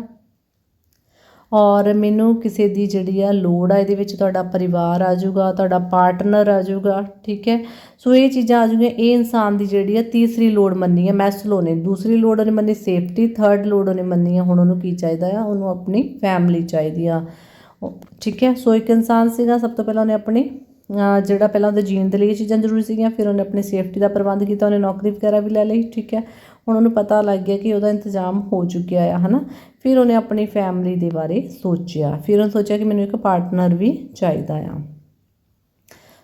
ਔਰ ਮੈਨੂੰ ਕਿਸੇ ਦੀ ਜਿਹੜੀ ਆ ਲੋੜ ਆ, ਇਹਦੇ ਵਿੱਚ ਤੁਹਾਡਾ ਪਰਿਵਾਰ ਆ ਜਾਊਗਾ, ਤੁਹਾਡਾ ਪਾਰਟਨਰ ਆ ਜਾਊਗਾ, ਠੀਕ ਹੈ? ਸੋ ਇਹ ਚੀਜ਼ਾਂ ਆ ਜਾਊਗੀਆਂ, ਇਹ ਇਨਸਾਨ ਦੀ ਜਿਹੜੀ ਆ ਤੀਸਰੀ ਲੋੜ ਮੰਨੀ ਹੈ ਮੈਸਲੋ ਨੇ ਦੂਸਰੀ ਲੋੜ ਉਹਨੇ ਮੰਨੀ ਸੇਫਟੀ ਥਰਡ ਲੋੜ ਉਹਨੇ ਮੰਨੀ ਹੈ ਹੁਣ ਉਹਨੂੰ ਕੀ ਚਾਹੀਦਾ ਆ? ਉਹਨੂੰ ਆਪਣੀ ਫੈਮਿਲੀ ਚਾਹੀਦੀ ਆ। ਠੀਕ ਹੈ? ਸੋ ਇੱਕ ਇਨਸਾਨ ਸੀਗਾ, ਸਭ ਤੋਂ ਪਹਿਲਾਂ ਉਹਨੇ ਆਪਣੀ ਜਿਹੜਾ ਪਹਿਲਾਂ ਉਹਦੇ ਜੀਣ ਦੇ ਲਈ ਇਹ ਚੀਜ਼ਾਂ ਜ਼ਰੂਰੀ ਸੀਗੀਆਂ, ਫਿਰ ਉਹਨੇ ਆਪਣੀ ਸੇਫਟੀ ਦਾ ਪ੍ਰਬੰਧ ਕੀਤਾ, ਉਹਨੇ ਨੌਕਰੀ ਵਗੈਰਾ ਵੀ ਲੈ ਲਈ, ਠੀਕ ਹੈ? ਹੁਣ ਉਹਨੂੰ ਪਤਾ ਲੱਗ ਗਿਆ ਕਿ ਉਹਦਾ ਇੰਤਜ਼ਾਮ ਹੋ ਚੁੱਕਿਆ ਆ, ਹਨਾ? ਫਿਰ ਉਹਨੇ ਆਪਣੀ ਫੈਮਿਲੀ ਦੇ ਬਾਰੇ ਸੋਚਿਆ। ਫਿਰ ਉਹਨੇ ਸੋਚਿਆ ਕਿ ਮੈਨੂੰ ਇੱਕ ਪਾਰਟਨਰ ਵੀ ਚਾਹੀਦਾ ਆ।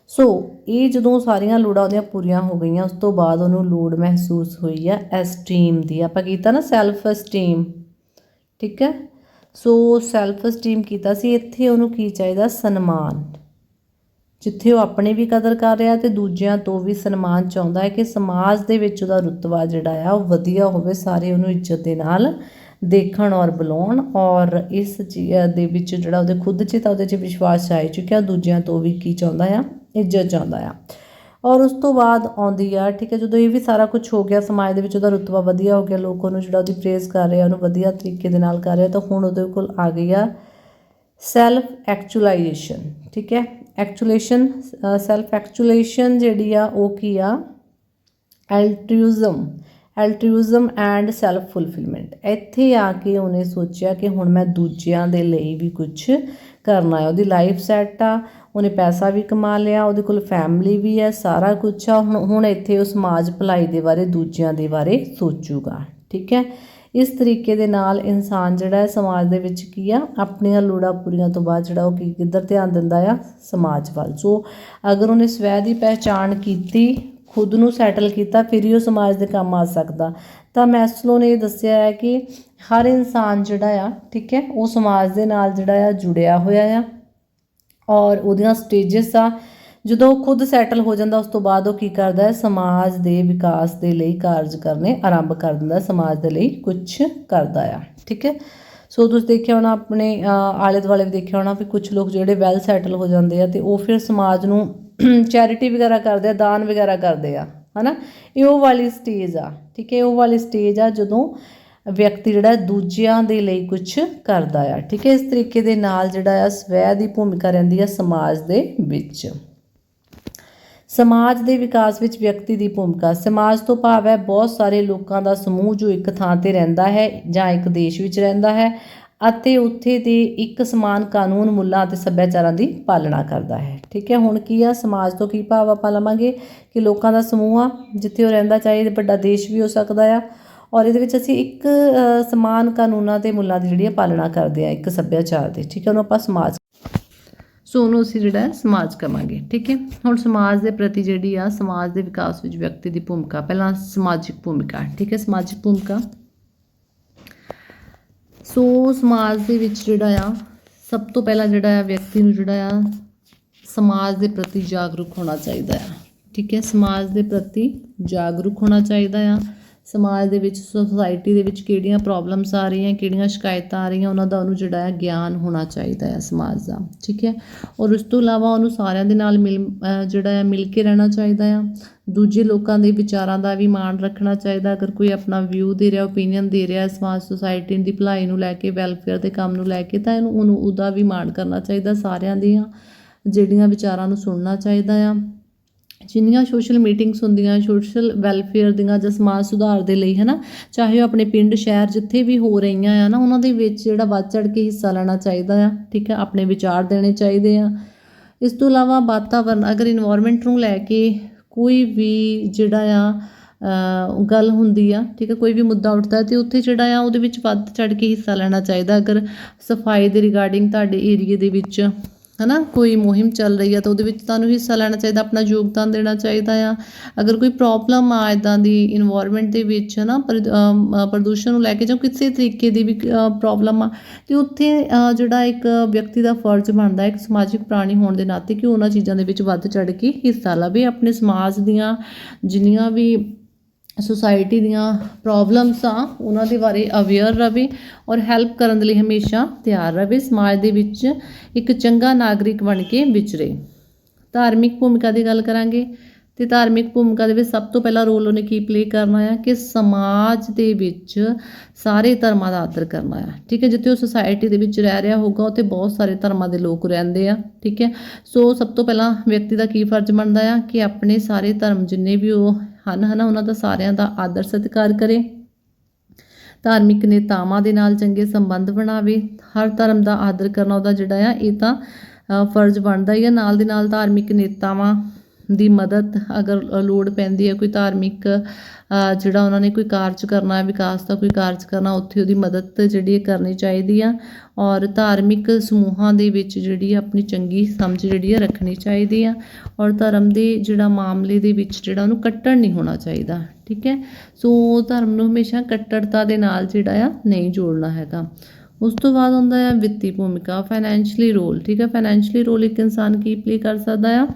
ਸੋ ਇਹ ਜਦੋਂ ਸਾਰੀਆਂ ਲੋੜਾਂ ਉਹਦੀਆਂ ਪੂਰੀਆਂ ਹੋ ਗਈਆਂ, ਉਸ ਤੋਂ ਬਾਅਦ ਉਹਨੂੰ ਲੋੜ ਮਹਿਸੂਸ ਹੋਈ ਆ ਐਸਟੀਮ ਦੀ। ਆਪਾਂ ਕੀਤਾ ਨਾ ਸੈਲਫ ਐਸਟੀਮ ਠੀਕ ਹੈ? ਸੋ ਸੈਲਫ ਐਸਟੀਮ ਕੀਤਾ ਸੀ। ਇੱਥੇ ਉਹਨੂੰ ਕੀ ਚਾਹੀਦਾ? ਸਨਮਾਨ। ਜਿੱਥੇ ਉਹ ਆਪਣੇ ਵੀ ਕਦਰ ਕਰ ਰਿਹਾ ਤੇ ਦੂਜਿਆਂ ਤੋਂ ਵੀ ਸਨਮਾਨ ਚਾਹੁੰਦਾ ਹੈ ਕਿ ਸਮਾਜ ਦੇ ਵਿੱਚ ਉਹਦਾ ਰੁਤਬਾ ਜਿਹੜਾ ਆ, ਉਹ ਵਧੀਆ ਹੋਵੇ, ਸਾਰੇ ਉਹਨੂੰ ਇੱਜ਼ਤ ਦੇ ਨਾਲ ਦੇਖਣ ਔਰ ਬੁਲਾਉਣ ਔਰ ਇਸ ਚੀਜ਼ ਦੇ ਵਿੱਚ ਜਿਹੜਾ ਉਹਦੇ ਖੁਦ 'ਚ ਤਾਂ ਉਹਦੇ 'ਚ ਵਿਸ਼ਵਾਸ ਆਈ ਚੁੱਕਿਆ, ਦੂਜਿਆਂ ਤੋਂ ਵੀ ਕੀ ਚਾਹੁੰਦਾ ਆ, ਇੱਜ਼ਤ ਚਾਹੁੰਦਾ ਆ। ਔਰ ਉਸ ਤੋਂ ਬਾਅਦ ਆਉਂਦੀ ਆ, ਠੀਕ ਹੈ, ਜਦੋਂ ਇਹ ਵੀ ਸਾਰਾ ਕੁਝ ਹੋ ਗਿਆ, ਸਮਾਜ ਦੇ ਵਿੱਚ ਉਹਦਾ ਰੁਤਬਾ ਵਧੀਆ ਹੋ ਗਿਆ, ਲੋਕ ਉਹਨੂੰ ਜਿਹੜਾ ਉਹਦੀ ਪ੍ਰੇਜ਼ ਕਰ ਰਹੇ ਆ, ਉਹਨੂੰ ਵਧੀਆ ਤਰੀਕੇ ਦੇ ਨਾਲ ਕਰ ਰਹੇ ਤਾਂ ਹੁਣ ਉਹਦੇ ਕੋਲ ਆ ਗਈ ਆ ਸੈਲਫ ਐਕਚੁਅਲਾਈਜੇਸ਼ਨ ਠੀਕ ਹੈ। ਐਕਚੁਅਲੇਸ਼ਨ ਸੈਲਫ ਐਕਚੁਅਲੇਸ਼ਨ ਜਿਹੜੀ ਆ, ਉਹ ਕੀ ਆ? ਐਲਟਰੂਜ਼ਮ ਐਲਟਰੂਜ਼ਮ ਐਂਡ ਸੈਲਫ ਫੁਲਫਿਲਮੈਂਟ ਇੱਥੇ ਆ ਕੇ ਉਹਨੇ ਸੋਚਿਆ ਕਿ ਹੁਣ ਮੈਂ ਦੂਜਿਆਂ ਦੇ ਲਈ ਵੀ ਕੁਝ ਕਰਨਾ ਹੈ। ਉਹਦੀ ਲਾਈਫ ਸੈੱਟ ਆ, ਉਹਨੇ ਪੈਸਾ ਵੀ ਕਮਾ ਲਿਆ, ਉਹਦੇ ਕੋਲ ਫੈਮਿਲੀ ਵੀ ਹੈ, ਸਾਰਾ ਕੁਝ ਆ। ਹੁਣ ਹੁਣ ਇੱਥੇ ਉਹ ਸਮਾਜ ਭਲਾਈ ਦੇ ਬਾਰੇ, ਦੂਜਿਆਂ ਦੇ ਬਾਰੇ ਸੋਚੂਗਾ। ਠੀਕ ਹੈ? ਇਸ ਤਰੀਕੇ ਦੇ ਨਾਲ ਇਨਸਾਨ ਜਿਹੜਾ ਹੈ ਸਮਾਜ ਦੇ ਵਿੱਚ ਕੀ ਆ, ਆਪਣੀਆਂ ਲੋੜਾਂ ਪੂਰੀਆਂ ਤੋਂ ਬਾਅਦ ਜਿਹੜਾ ਉਹ ਕੀ ਕਿੱਧਰ ਧਿਆਨ ਦਿੰਦਾ ਆ, ਸਮਾਜ ਵੱਲ। ਸੋ ਅਗਰ ਉਹਨੇ ਸਵੈ ਦੀ ਪਹਿਚਾਣ ਕੀਤੀ, ਖੁਦ ਨੂੰ ਸੈਟਲ ਕੀਤਾ, ਫਿਰ ਹੀ ਉਹ ਸਮਾਜ ਦੇ ਕੰਮ ਆ ਸਕਦਾ। ਤਾਂ ਮੈਸਲੋ ਨੇ ਇਹ ਦੱਸਿਆ ਹੈ ਕਿ ਹਰ ਇਨਸਾਨ ਜਿਹੜਾ ਆ, ਠੀਕ ਹੈ, ਉਹ ਸਮਾਜ ਦੇ ਨਾਲ ਜਿਹੜਾ ਆ ਜੁੜਿਆ ਹੋਇਆ ਆ ਔਰ ਉਹਦੀਆਂ ਸਟੇजेस ਆ ਜਦੋਂ ਉਹ ਖੁਦ ਸੈਟਲ ਹੋ ਜਾਂਦਾ, ਉਸ ਤੋਂ ਬਾਅਦ ਉਹ ਕੀ ਕਰਦਾ ਹੈ? ਸਮਾਜ ਦੇ ਵਿਕਾਸ ਦੇ ਲਈ ਕਾਰਜ ਕਰਨੇ ਆਰੰਭ ਕਰ ਦਿੰਦਾ ਸਮਾਜ ਦੇ ਲਈ ਕੁਝ ਕਰਦਾ ਆ। ਠੀਕ ਹੈ? ਸੋ ਤੁਸੀਂ ਦੇਖਿਆ ਹੋਣਾ, ਆਪਣੇ ਆਲੇ ਦੁਆਲੇ ਵੀ ਦੇਖਿਆ ਹੋਣਾ ਵੀ ਕੁਝ ਲੋਕ ਜਿਹੜੇ ਵੈਲ ਸੈਟਲ ਹੋ ਜਾਂਦੇ ਆ ਤੇ ਉਹ ਫਿਰ ਸਮਾਜ ਨੂੰ ਚੈਰਿਟੀ ਵਗੈਰਾ ਕਰਦੇ ਆ, ਦਾਨ ਵਗੈਰਾ ਕਰਦੇ ਆ, ਹਨਾ? ਇਹ ਉਹ ਵਾਲੀ ਸਟੇਜ ਆ, ਠੀਕ ਹੈ? ਉਹ ਵਾਲੀ ਸਟੇਜ ਆ ਜਦੋਂ ਵਿਅਕਤੀ ਜਿਹੜਾ ਦੂਜਿਆਂ ਦੇ ਲਈ ਕੁਝ ਕਰਦਾ ਆ। ਠੀਕ ਹੈ? ਇਸ ਤਰੀਕੇ ਦੇ ਨਾਲ ਜਿਹੜਾ ਆ, ਸਵੈ ਦੀ ਭੂਮਿਕਾ ਰਹਿੰਦੀ ਆ ਸਮਾਜ ਦੇ ਵਿੱਚ। ਸਮਾਜ ਦੇ ਵਿਕਾਸ ਵਿੱਚ ਵਿਅਕਤੀ ਦੀ ਭੂਮਿਕਾ। ਸਮਾਜ ਤੋਂ ਭਾਵ ਹੈ, ਬਹੁਤ ਸਾਰੇ ਲੋਕਾਂ ਦਾ ਸਮੂਹ ਜੋ ਇੱਕ ਥਾਂ ਤੇ ਰਹਿੰਦਾ ਹੈ ਜਾਂ ਇੱਕ ਦੇਸ਼ ਵਿੱਚ ਰਹਿੰਦਾ ਹੈ ਅਤੇ ਉੱਥੇ ਦੇ ਇੱਕ ਸਮਾਨ ਕਾਨੂੰਨ, ਮੁੱਲਾਂ ਅਤੇ ਸੱਭਿਆਚਾਰਾਂ ਦੀ ਪਾਲਣਾ ਕਰਦਾ ਹੈ। ਠੀਕ ਹੈ, ਹੁਣ ਕੀ ਆ? ਸਮਾਜ ਤੋਂ ਕੀ ਭਾਵ ਆਪਾਂ ਲਵਾਂਗੇ? ਕਿ ਲੋਕਾਂ ਦਾ ਸਮੂਹ ਆ, ਜਿੱਥੇ ਉਹ ਰਹਿੰਦਾ, ਚਾਹੇ ਵੱਡਾ ਦੇਸ਼ ਵੀ ਹੋ ਸਕਦਾ ਆ, ਔਰ ਇਹਦੇ ਵਿੱਚ ਅਸੀਂ ਇੱਕ ਸਮਾਨ ਕਾਨੂੰਨਾਂ ਤੇ ਮੁੱਲਾਂ ਦੀ ਜਿਹੜੀ ਹੈ ਪਾਲਣਾ ਕਰਦੇ ਆ, ਇੱਕ ਸੱਭਿਆਚਾਰ ਦੇ। ਠੀਕ ਹੈ, ਉਹਨੂੰ ਆਪਾਂ ਸਮਾਜ ਸੋ ਉਹਨੂੰ ਅਸੀਂ ਜਿਹੜਾ ਸਮਾਜ ਕਵਾਂਗੇ, ਠੀਕ ਹੈ? ਹੁਣ ਸਮਾਜ ਦੇ ਪ੍ਰਤੀ ਜਿਹੜੀ ਆ, ਸਮਾਜ ਦੇ ਵਿਕਾਸ ਵਿੱਚ ਵਿਅਕਤੀ ਦੀ ਭੂਮਿਕਾ, ਪਹਿਲਾਂ ਸਮਾਜਿਕ ਭੂਮਿਕਾ, ਠੀਕ ਹੈ? ਸਮਾਜਿਕ ਭੂਮਿਕਾ। ਸੋ ਸਮਾਜ ਦੇ ਵਿੱਚ ਜਿਹੜਾ ਆ, ਸਭ ਤੋਂ ਪਹਿਲਾਂ ਜਿਹੜਾ ਆ, ਵਿਅਕਤੀ ਨੂੰ ਜਿਹੜਾ ਆ, ਸਮਾਜ ਦੇ ਪ੍ਰਤੀ ਜਾਗਰੂਕ ਹੋਣਾ ਚਾਹੀਦਾ ਆ, ਠੀਕ ਹੈ? ਸਮਾਜ ਦੇ ਪ੍ਰਤੀ ਜਾਗਰੂਕ ਹੋਣਾ ਚਾਹੀਦਾ ਆ। ਸਮਾਜ ਦੇ ਵਿੱਚ ਸੋਸਾਇਟੀ ਦੇ ਵਿੱਚ ਕਿਹੜੀਆਂ ਪ੍ਰੋਬਲਮਸ ਆ ਰਹੀਆਂ, ਕਿਹੜੀਆਂ ਸ਼ਿਕਾਇਤਾਂ ਆ ਰਹੀਆਂ, ਉਹਨਾਂ ਦਾ ਉਹਨੂੰ ਜਿਹੜਾ ਹੈ ਗਿਆਨ ਹੋਣਾ ਚਾਹੀਦਾ ਹੈ ਸਮਾਜ ਦਾ, ਠੀਕ ਹੈ? ਔਰ ਉਸ ਤੋਂ ਇਲਾਵਾ ਉਹਨੂੰ ਸਾਰਿਆਂ ਦੇ ਨਾਲ ਮਿਲ ਜਿਹੜਾ ਹੈ ਮਿਲ ਕੇ ਰਹਿਣਾ ਚਾਹੀਦਾ ਆ। ਦੂਜੇ ਲੋਕਾਂ ਦੇ ਵਿਚਾਰਾਂ ਦਾ ਵੀ ਮਾਣ ਰੱਖਣਾ ਚਾਹੀਦਾ, ਅਗਰ ਕੋਈ ਆਪਣਾ ਵਿਊ ਦੇ ਰਿਹਾ ਓਪੀਨੀਅਨ ਦੇ ਰਿਹਾ ਸਮਾਜ ਸੁਸਾਇਟੀ ਦੀ ਭਲਾਈ ਨੂੰ ਲੈ ਕੇ ਵੈਲਫੇਅਰ ਦੇ ਕੰਮ ਨੂੰ ਲੈ ਕੇ, ਤਾਂ ਇਹਨੂੰ, ਉਹਨੂੰ, ਉਹਦਾ ਵੀ ਮਾਣ ਕਰਨਾ ਚਾਹੀਦਾ ਸਾਰਿਆਂ ਦੀਆਂ ਜਿਹੜੀਆਂ ਵਿਚਾਰਾਂ ਨੂੰ ਸੁਣਨਾ ਚਾਹੀਦਾ ਆ। ਜਿੰਨੀਆਂ ਸੋਸ਼ਲ ਮੀਟਿੰਗਸ ਹੁੰਦੀਆਂ ਸੋਸ਼ਲ ਵੈਲਫੇਅਰ ਦੀਆਂ ਜਾਂ ਸਮਾਜ ਸੁਧਾਰ ਦੇ ਲਈ ਹੈ ਨਾ ਚਾਹੇ ਉਹ ਆਪਣੇ ਪਿੰਡ, ਸ਼ਹਿਰ ਜਿੱਥੇ ਵੀ ਹੋ ਰਹੀਆਂ ਆ ਨਾ, ਉਹਨਾਂ ਦੇ ਵਿੱਚ ਜਿਹੜਾ ਵੱਧ ਚੜ ਕੇ ਹਿੱਸਾ ਲੈਣਾ ਚਾਹੀਦਾ ਆ, ਠੀਕ ਹੈ, ਆਪਣੇ ਵਿਚਾਰ ਦੇਣੇ ਚਾਹੀਦੇ ਆ। ਇਸ ਤੋਂ ਇਲਾਵਾ ਵਾਤਾਵਰਨ, ਅਗਰ ਇਨਵਾਇਰਨਮੈਂਟ ਨੂੰ ਲੈ ਕੇ ਕੋਈ ਵੀ ਜਿਹੜਾ ਆ ਗੱਲ ਹੁੰਦੀ ਆ, ਠੀਕ ਹੈ, ਕੋਈ ਵੀ ਮੁੱਦਾ ਉੱਠਦਾ ਤੇ ਉੱਥੇ ਜਿਹੜਾ ਆ, ਉਹਦੇ ਵਿੱਚ ਵੱਧ ਚੜ ਕੇ ਹਿੱਸਾ ਲੈਣਾ ਚਾਹੀਦਾ, ਅਗਰ ਸਫ਼ਾਈ ਦੇ ਰਿਗਾਰਡਿੰਗ ਤੁਹਾਡੇ ਏਰੀਏ ਦੇ ਵਿੱਚ। ਹਨਾ, ਕੋਈ ਮੁਹਿੰਮ ਚੱਲ ਰਹੀ ਆ ਤਾਂ ਉਹਦੇ ਵਿੱਚ ਤੁਹਾਨੂੰ ਹਿੱਸਾ ਲੈਣਾ ਚਾਹੀਦਾ, ਆਪਣਾ ਯੋਗਦਾਨ ਦੇਣਾ ਚਾਹੀਦਾ ਆ। ਅਗਰ ਕੋਈ ਪ੍ਰੋਬਲਮ ਆ ਇਦਾਂ ਦੀ ਇਨਵਾਇਰਨਮੈਂਟ ਦੇ ਵਿੱਚ, ਹਨਾ ਪ੍ਰਦ- ਪ੍ਰਦੂਸ਼ਣ ਨੂੰ ਲੈ ਕੇ ਜਾਂ ਕਿਸੇ ਤਰੀਕੇ ਦੀ ਵੀ ਪ੍ਰੋਬਲਮ ਆ, ਤੇ ਉੱਥੇ ਜਿਹੜਾ ਇੱਕ ਵਿਅਕਤੀ ਦਾ ਫਰਜ਼ ਬਣਦਾ, ਇੱਕ ਸਮਾਜਿਕ ਪ੍ਰਾਣੀ ਹੋਣ ਦੇ ਨਾਤੇ ਕਿ ਉਹਨਾਂ ਚੀਜ਼ਾਂ ਦੇ ਵਿੱਚ ਵੱਧ ਚੜ ਕੇ ਹਿੱਸਾ ਲਵੇ। ਆਪਣੇ ਸਮਾਜ ਦੀਆਂ ਜਿੰਨੀਆਂ ਵੀ ਸੁਸਾਇਟੀ ਦੀਆਂ ਪ੍ਰੋਬਲਮਸ ਆ, ਉਹਨਾਂ ਦੇ ਬਾਰੇ ਅਵੇਅਰ ਰਵੇ ਔਰ ਹੈਲਪ ਕਰਨ ਦੇ ਲਈ ਹਮੇਸ਼ਾ ਤਿਆਰ ਰਵੇ, ਸਮਾਜ ਦੇ ਵਿੱਚ ਇੱਕ ਚੰਗਾ ਨਾਗਰਿਕ ਬਣ ਕੇ ਵਿਚਰੇ। ਧਾਰਮਿਕ ਭੂਮਿਕਾ ਦੀ ਗੱਲ ਕਰਾਂਗੇ ਤੇ ਧਾਰਮਿਕ ਭੂਮਿਕਾ ਦੇ ਵਿੱਚ ਸਭ ਤੋਂ ਪਹਿਲਾ ਰੋਲ ਉਹਨੇ ਕੀ ਪਲੇ ਕਰਨਾ ਆ? ਕਿ ਸਮਾਜ ਦੇ ਵਿੱਚ ਸਾਰੇ ਧਰਮਾਂ ਦਾ ਆਦਰ ਕਰਨਾ ਆ। ਠੀਕ ਹੈ, ਜਿੱਥੇ ਉਹ ਸੁਸਾਇਟੀ ਦੇ ਵਿੱਚ ਰਹਿ ਰਿਹਾ ਹੋਊਗਾ, ਉੱਥੇ ਬਹੁਤ ਸਾਰੇ ਧਰਮਾਂ ਦੇ ਲੋਕ ਰਹਿੰਦੇ ਆ। ਠੀਕ ਹੈ, ਸੋ ਸਭ ਤੋਂ ਪਹਿਲਾਂ ਵਿਅਕਤੀ ਦਾ ਕੀ ਫਰਜ਼ ਬਣਦਾ ਆ? ਕਿ ਆਪਣੇ ਸਾਰੇ ਧਰਮ ਜਿੰਨੇ ਵੀ ਉਹ ਹਨ ਹਨਾ? ਉਹਨਾਂ ਦਾ ਸਾਰਿਆਂ ਦਾ ਆਦਰ ਸਤਿਕਾਰ ਕਰੇ। ਧਾਰਮਿਕ ਨੇਤਾਵਾਂ ਦੇ ਨਾਲ ਚੰਗੇ ਸੰਬੰਧ ਬਣਾਵੇ। ਹਰ ਧਰਮ ਦਾ ਆਦਰ ਕਰਨਾ ਉਹਦਾ ਜਿਹੜਾ ਆ ਇਹ ਤਾਂ ਅ, ਫਰਜ਼ ਬਣਦਾ ਹੀ ਆ। ਨਾਲ ਦੇ ਨਾਲ ਧਾਰਮਿਕ ਨੇਤਾਵਾਂ ਦੀ ਮਦਦ ਅਗਰ ਲੋੜ ਪੈਂਦੀ ਹੈ, ਕੋਈ ਧਾਰਮਿਕ ਜਿਹੜਾ ਉਹਨਾਂ ਨੇ ਕੋਈ ਕਾਰਜ ਕਰਨਾ ਹੈ, ਵਿਕਾਸ ਦਾ ਕੋਈ ਕਾਰਜ ਕਰਨਾ, ਉੱਥੇ ਉਹਦੀ ਮਦਦ ਜਿਹੜੀ ਹੈ ਕਰਨੀ ਚਾਹੀਦੀ ਆ। ਔਰ ਧਾਰਮਿਕ ਸਮੂਹਾਂ ਦੇ ਵਿੱਚ ਜਿਹੜੀ ਆ, ਆਪਣੀ ਚੰਗੀ ਸਮਝ ਜਿਹੜੀ ਆ, ਰੱਖਣੀ ਚਾਹੀਦੀ ਆ। ਔਰ ਧਰਮ ਦੇ ਜਿਹੜਾ ਮਾਮਲੇ ਦੇ ਵਿੱਚ ਜਿਹੜਾ ਉਹਨੂੰ ਕੱਟੜ ਨਹੀਂ ਹੋਣਾ ਚਾਹੀਦਾ, ਠੀਕ ਹੈ? ਸੋ ਧਰਮ ਨੂੰ ਹਮੇਸ਼ਾ ਕੱਟੜਤਾ ਦੇ ਨਾਲ ਜਿਹੜਾ ਆ, ਨਹੀਂ ਜੋੜਨਾ ਹੈਗਾ। ਉਸ ਤੋਂ ਬਾਅਦ ਆਉਂਦਾ ਆ ਵਿੱਤੀ ਭੂਮਿਕਾ ਫਾਈਨੈਂਸ਼ਲੀ ਰੋਲ ਠੀਕ ਹੈ? ਫਾਈਨੈਂਸ਼ਲੀ ਰੋਲ ਇੱਕ ਇਨਸਾਨ ਕੀ ਪਲੇ ਕਰ ਸਕਦਾ ਆ?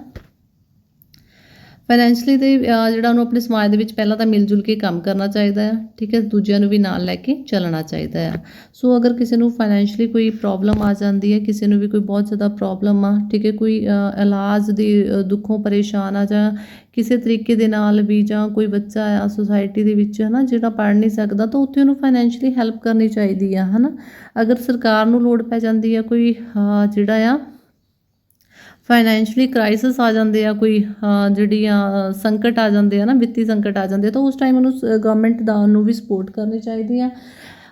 ਫਾਈਨੈਂਸ਼ਲੀ ਦੇ ਜਿਹੜਾ ਉਹਨੂੰ ਆਪਣੇ ਸਮਾਜ ਦੇ ਵਿੱਚ ਪਹਿਲਾਂ ਤਾਂ ਮਿਲ ਜੁਲ ਕੇ ਕੰਮ ਕਰਨਾ ਚਾਹੀਦਾ ਹੈ, ਠੀਕ ਹੈ, ਦੂਜਿਆਂ ਨੂੰ ਵੀ ਨਾਲ ਲੈ ਕੇ ਚੱਲਣਾ ਚਾਹੀਦਾ ਹੈ। ਸੋ ਅਗਰ ਕਿਸੇ ਨੂੰ ਫਾਈਨੈਂਸ਼ਲੀ ਕੋਈ ਪ੍ਰੋਬਲਮ ਆ ਜਾਂਦੀ ਹੈ, ਕਿਸੇ ਨੂੰ ਵੀ ਕੋਈ ਬਹੁਤ ਜ਼ਿਆਦਾ ਪ੍ਰੋਬਲਮ ਆ, ਠੀਕ ਹੈ, ਕੋਈ ਇਲਾਜ ਦੀ ਦੁੱਖੋਂ ਪਰੇਸ਼ਾਨ ਆ ਜਾਂ ਕਿਸੇ ਤਰੀਕੇ ਦੇ ਨਾਲ ਵੀ ਜਾਂ ਕੋਈ ਬੱਚਾ ਆ ਸੁਸਾਇਟੀ ਦੇ ਵਿੱਚ ਹੈ ਨਾ ਜਿਹੜਾ ਪੜ੍ਹ ਨਹੀਂ ਸਕਦਾ, ਤਾਂ ਉੱਥੇ ਉਹਨੂੰ ਫਾਈਨੈਂਸ਼ਲੀ ਹੈਲਪ ਕਰਨੀ ਚਾਹੀਦੀ ਆ ਹੈ ਨਾ ਅਗਰ ਸਰਕਾਰ ਨੂੰ ਲੋੜ ਪੈ ਜਾਂਦੀ ਆ ਕੋਈ ਜਿਹੜਾ ਆ ਫਾਈਨੈਂਸ਼ਲੀ ਕ੍ਰਾਈਸਿਸ ਆ ਜਾਂਦੇ ਆ ਕੋਈ ਅਹ, ਜਿਹੜੀਆਂ ਸੰਕਟ ਆ ਜਾਂਦੇ ਆ ਨਾ ਵਿੱਤੀ ਸੰਕਟ ਆ ਜਾਂਦੇ ਆ ਤਾਂ ਉਸ ਟਾਈਮ ਉਹਨੂੰ ਗਵਰਨਮੈਂਟ ਦਾ ਉਹਨੂੰ ਵੀ ਸਪੋਰਟ ਕਰਨੀ ਚਾਹੀਦੀ ਆ।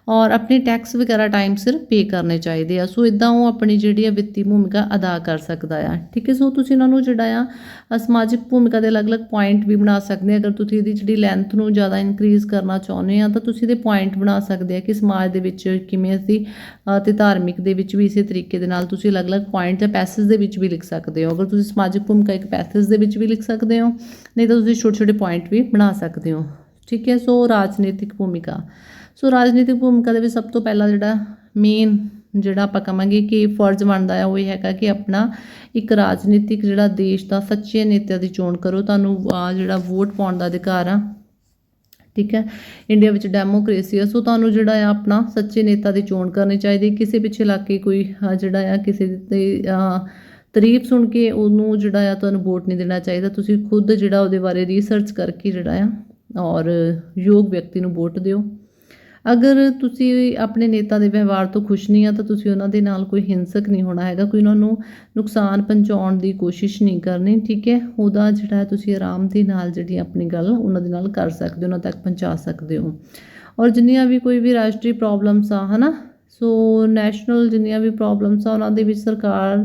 ਔਰ ਆਪਣੇ ਟੈਕਸ ਵਗੈਰਾ ਟਾਈਮ ਸਿਰ ਪੇ ਕਰਨੇ ਚਾਹੀਦੇ ਆ। ਸੋ ਇਦਾਂ ਉਹ ਆਪਣੀ ਜਿਹੜੀ ਆ ਵਿੱਤੀ ਭੂਮਿਕਾ ਅਦਾ ਕਰ ਸਕਦਾ ਆ। ਠੀਕ ਹੈ? ਸੋ ਤੁਸੀਂ ਇਹਨਾਂ ਨੂੰ ਜਿਹੜਾ ਆ ਸਮਾਜਿਕ ਭੂਮਿਕਾ ਦੇ ਅਲੱਗ-ਅਲੱਗ ਪੁਆਇੰਟ ਵੀ ਬਣਾ ਸਕਦੇ ਆ। ਅਗਰ ਤੁਸੀਂ ਇਹਦੀ ਜਿਹੜੀ ਲੈਂਥ ਨੂੰ ਜ਼ਿਆਦਾ ਇਨਕਰੀਜ਼ ਕਰਨਾ ਚਾਹੁੰਦੇ ਆ ਤਾਂ ਤੁਸੀਂ ਇਹਦੇ ਪੁਆਇੰਟ ਬਣਾ ਸਕਦੇ ਆ ਕਿ ਸਮਾਜ ਦੇ ਵਿੱਚ ਕਿਵੇਂ ਅਸੀਂ ਅ, ਤੇ ਧਾਰਮਿਕ ਦੇ ਵਿੱਚ ਵੀ ਇਸੇ ਤਰੀਕੇ ਦੇ ਨਾਲ ਤੁਸੀਂ ਅਲੱਗ-ਅਲੱਗ ਪੁਆਇੰਟ ਜਾਂ ਪੈਸੇਜ ਦੇ ਵਿੱਚ ਵੀ ਲਿਖ ਸਕਦੇ ਹੋ। ਅਗਰ ਤੁਸੀਂ ਸਮਾਜਿਕ ਭੂਮਿਕਾ ਇੱਕ ਪੈਸੇਜ ਦੇ ਵਿੱਚ ਵੀ ਲਿਖ ਸਕਦੇ ਹੋ ਨਹੀਂ ਤਾਂ ਤੁਸੀਂ ਛੋਟੇ-ਛੋਟੇ ਪੁਆਇੰਟ ਵੀ ਬਣਾ ਸਕਦੇ ਹੋ। ਠੀਕ ਹੈ, ਸੋ ਰਾਜਨੀਤਿਕ ਭੂਮਿਕਾ। ਸੋ ਰਾਜਨੀਤਿਕ ਭੂਮਿਕਾ ਦੇ ਵਿੱਚ ਸਭ ਤੋਂ ਪਹਿਲਾਂ ਜਿਹੜਾ ਮੇਨ ਜਿਹੜਾ ਆਪਾਂ ਕਹਾਂਗੇ ਕਿ ਫਰਜ਼ ਬਣਦਾ ਹੈ, ਉਹ ਇਹ ਹੈਗਾ ਕਿ ਆਪਣਾ ਇੱਕ ਰਾਜਨੀਤਿਕ ਜਿਹੜਾ ਦੇਸ਼ ਦਾ ਸੱਚੇ ਨੇਤਾ ਦੀ ਚੋਣ ਕਰੋ। ਤੁਹਾਨੂੰ ਆ ਜਿਹੜਾ ਵੋਟ ਪਾਉਣ ਦਾ ਅਧਿਕਾਰ ਆ, ਠੀਕ ਹੈ ਇੰਡੀਆ ਵਿੱਚ ਡੈਮੋਕ੍ਰੇਸੀ ਆ। ਸੋ ਤੁਹਾਨੂੰ ਜਿਹੜਾ ਆ ਆਪਣਾ ਸੱਚੇ ਨੇਤਾ ਦੀ ਚੋਣ ਕਰਨੀ ਚਾਹੀਦੀ। ਕਿਸੇ ਪਿੱਛੇ ਲੱਗ ਕੇ ਕੋਈ ਜਿਹੜਾ ਆ ਕਿਸੇ ਦੀ ਤਾਰੀਫ ਸੁਣ ਕੇ ਉਹਨੂੰ ਜਿਹੜਾ ਆ ਤੁਹਾਨੂੰ ਵੋਟ ਨਹੀਂ ਦੇਣਾ ਚਾਹੀਦਾ। ਤੁਸੀਂ ਖੁਦ ਜਿਹੜਾ ਉਹਦੇ ਬਾਰੇ ਰਿਸਰਚ ਕਰਕੇ ਜਿਹੜਾ ਆ ਔਰ ਯੋਗ ਵਿਅਕਤੀ ਨੂੰ ਵੋਟ ਦਿਓ। ਅਗਰ ਤੁਸੀਂ ਆਪਣੇ ਨੇਤਾ ਦੇ ਵਿਵਹਾਰ ਤੋਂ ਖੁਸ਼ ਨਹੀਂ ਆ, ਤਾਂ ਤੁਸੀਂ ਉਹਨਾਂ ਦੇ ਨਾਲ ਕੋਈ ਹਿੰਸਕ ਨਹੀਂ ਹੋਣਾ ਹੈਗਾ, ਕੋਈ ਉਹਨਾਂ ਨੂੰ ਨੁਕਸਾਨ ਪਹੁੰਚਾਉਣ ਦੀ ਕੋਸ਼ਿਸ਼ ਨਹੀਂ ਕਰਨੀ, ਠੀਕ ਹੈ? ਉਹਦਾ ਜਿਹੜਾ ਹੈ, ਤੁਸੀਂ ਆਰਾਮ ਦੇ ਨਾਲ ਜਿਹੜੀ ਆਪਣੀ ਗੱਲ ਉਹਨਾਂ ਦੇ ਨਾਲ ਕਰ ਸਕਦੇ ਹੋ, ਉਹਨਾਂ ਤੱਕ ਪਹੁੰਚਾ ਸਕਦੇ ਹੋ। ਔਰ ਜਿੰਨੀਆਂ ਵੀ ਕੋਈ ਵੀ ਰਾਸ਼ਟਰੀ ਪ੍ਰੋਬਲਮਸ ਆ, ਹਨਾ? ਸੋ ਨੈਸ਼ਨਲ ਜਿੰਨੀਆਂ ਵੀ ਪ੍ਰੋਬਲਮਸ ਆ, ਉਹਨਾਂ ਦੇ ਵਿੱਚ ਸਰਕਾਰ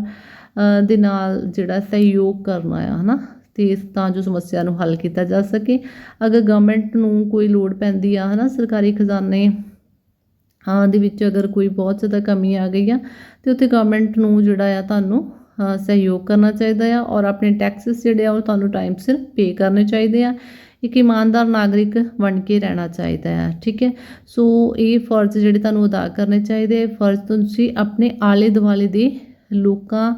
ਦੇ ਨਾਲ ਜਿਹੜਾ ਸਹਿਯੋਗ ਕਰਨਾ ਆ, ਹਨਾ? ਤੇ ਤਾਂ ਜੋ ਸਮੱਸਿਆ ਨੂੰ ਹੱਲ ਕੀਤਾ ਜਾ ਸਕੇ। ਅਗਰ ਗਵਰਨਮੈਂਟ ਨੂੰ ਕੋਈ ਲੋੜ ਪੈਂਦੀ ਆ, ਹਨਾ, ਸਰਕਾਰੀ ਖਜ਼ਾਨੇ, ਹਾਂ, ਦੇ ਵਿੱਚ ਅਗਰ ਕੋਈ ਬਹੁਤ ਜ਼ਿਆਦਾ ਕਮੀ ਆ ਗਈ ਆ, ਤੇ ਉੱਥੇ ਗਵਰਨਮੈਂਟ ਨੂੰ ਜਿਹੜਾ ਆ ਤੁਹਾਨੂੰ ਸਹਿਯੋਗ ਕਰਨਾ ਚਾਹੀਦਾ ਆ ਔਰ ਆਪਣੇ ਟੈਕਸਸ ਜਿਹੜੇ ਆ, ਉਹ ਤੁਹਾਨੂੰ ਟਾਈਮ ਸਿਰ ਪੇ ਕਰਨੇ ਚਾਹੀਦੇ ਆ। ਇੱਕ ਇਮਾਨਦਾਰ ਨਾਗਰਿਕ ਬਣ ਕੇ ਰਹਿਣਾ ਚਾਹੀਦਾ ਹੈ ਠੀਕ ਹੈ? ਸੋ ਇਹ ਫਰਜ਼ ਜਿਹੜੇ ਤੁਹਾਨੂੰ ਅਦਾ ਕਰਨੇ ਚਾਹੀਦੇ ਫਰਜ਼ ਤੁਸੀਂ ਆਪਣੇ ਆਲੇ ਦੁਆਲੇ ਦੇ ਲੋਕਾਂ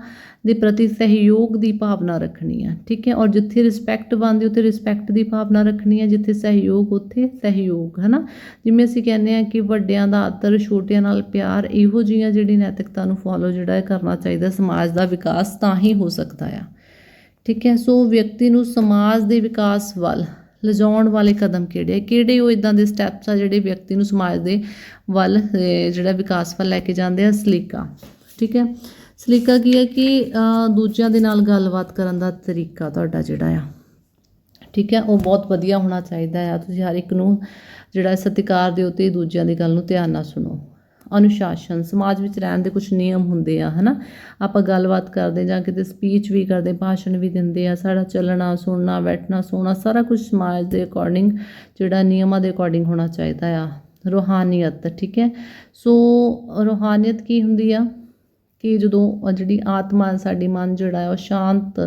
ਦੇ ਪ੍ਰਤੀ ਸਹਿਯੋਗ ਦੀ ਭਾਵਨਾ ਰੱਖਣੀ ਆ, ਠੀਕ ਹੈ? ਔਰ ਜਿੱਥੇ ਰਿਸਪੈਕਟ ਬਣਦੀ, ਉੱਥੇ ਰਿਸਪੈਕਟ ਦੀ ਭਾਵਨਾ ਰੱਖਣੀ ਹੈ ਜਿੱਥੇ ਸਹਿਯੋਗ, ਉੱਥੇ ਸਹਿਯੋਗ ਹੈ ਨਾ ਜਿਵੇਂ ਅਸੀਂ ਕਹਿੰਦੇ ਆ ਕਿ ਵੱਡਿਆਂ ਦਾ ਆਦਰ, ਛੋਟਿਆਂ ਨਾਲ ਪਿਆਰ, ਇਹੋ ਜਿਹੀਆਂ ਜਿਹੜੀ ਨੈਤਿਕਤਾ ਨੂੰ ਫੋਲੋ ਜਿਹੜਾ ਹੈ ਕਰਨਾ ਚਾਹੀਦਾ, ਸਮਾਜ ਦਾ ਵਿਕਾਸ ਤਾਂ ਹੀ ਹੋ ਸਕਦਾ ਆ, ਠੀਕ ਹੈ? ਸੋ ਵਿਅਕਤੀ ਨੂੰ ਸਮਾਜ ਦੇ ਵਿਕਾਸ ਵੱਲ ਲਿਜਾਉਣ ਵਾਲੇ ਕਦਮ ਕਿਹੜੇ ਆ? ਕਿਹੜੇ ਉਹ ਇਦਾਂ ਦੇ ਸਟੈਪਸ ਆ ਜਿਹੜੇ ਵਿਅਕਤੀ ਨੂੰ ਸਮਾਜ ਦੇ ਵੱਲ ਜਿਹੜਾ ਵਿਕਾਸ ਵੱਲ ਲੈ ਕੇ ਜਾਂਦੇ ਆ? ਸਲੀਕਾ, ਠੀਕ ਹੈ? ਸਲੀਕਾ, ਕੀ ਹੈ ਕਿ ਦੂਜਿਆਂ ਦੇ ਨਾਲ ਗੱਲਬਾਤ ਕਰਨ ਦਾ ਤਰੀਕਾ ਤੁਹਾਡਾ ਜਿਹੜਾ ਆ। ਠੀਕ ਹੈ, ਉਹ ਬਹੁਤ ਵਧੀਆ ਹੋਣਾ ਚਾਹੀਦਾ ਆ। ਤੁਸੀਂ ਹਰ ਇੱਕ ਨੂੰ ਜਿਹੜਾ ਸਤਿਕਾਰ ਦਿਓ ਤੇ ਦੂਜਿਆਂ ਦੀ ਗੱਲ ਨੂੰ ਧਿਆਨ ਨਾਲ ਸੁਣੋ। ਅਨੁਸ਼ਾਸਨ, ਸਮਾਜ ਵਿੱਚ ਰਹਿਣ ਦੇ ਕੁਝ ਨਿਯਮ ਹੁੰਦੇ ਆ, ਹਨਾ? ਆਪਾਂ ਗੱਲਬਾਤ ਕਰਦੇ ਜਾਂ ਕਿਤੇ ਸਪੀਚ ਵੀ ਕਰਦੇ, ਭਾਸ਼ਣ ਵੀ ਦਿੰਦੇ ਆ, ਸਾਡਾ ਚੱਲਣਾ, ਸੁਣਨਾ, ਬੈਠਣਾ, ਸੋਣਾ, ਸਾਰਾ ਕੁਝ ਸਮਾਜ ਦੇ ਅਕੋਰਡਿੰਗ ਜਿਹੜਾ ਨਿਯਮਾਂ ਦੇ ਅਕੋਰਡਿੰਗ ਹੋਣਾ ਚਾਹੀਦਾ ਆ। ਰੂਹਾਨੀਅਤ, ਠੀਕ ਹੈ? ਸੋ, ਰੂਹਾਨੀਅਤ ਕੀ ਹੁੰਦੀ ਆ? ਕਿ ਜਦੋਂ ਜਿਹੜੀ ਆਤਮਾ ਸਾਡੀ ਮਨ ਜਿਹੜਾ ਹੈ ਉਹ ਸ਼ਾਂਤ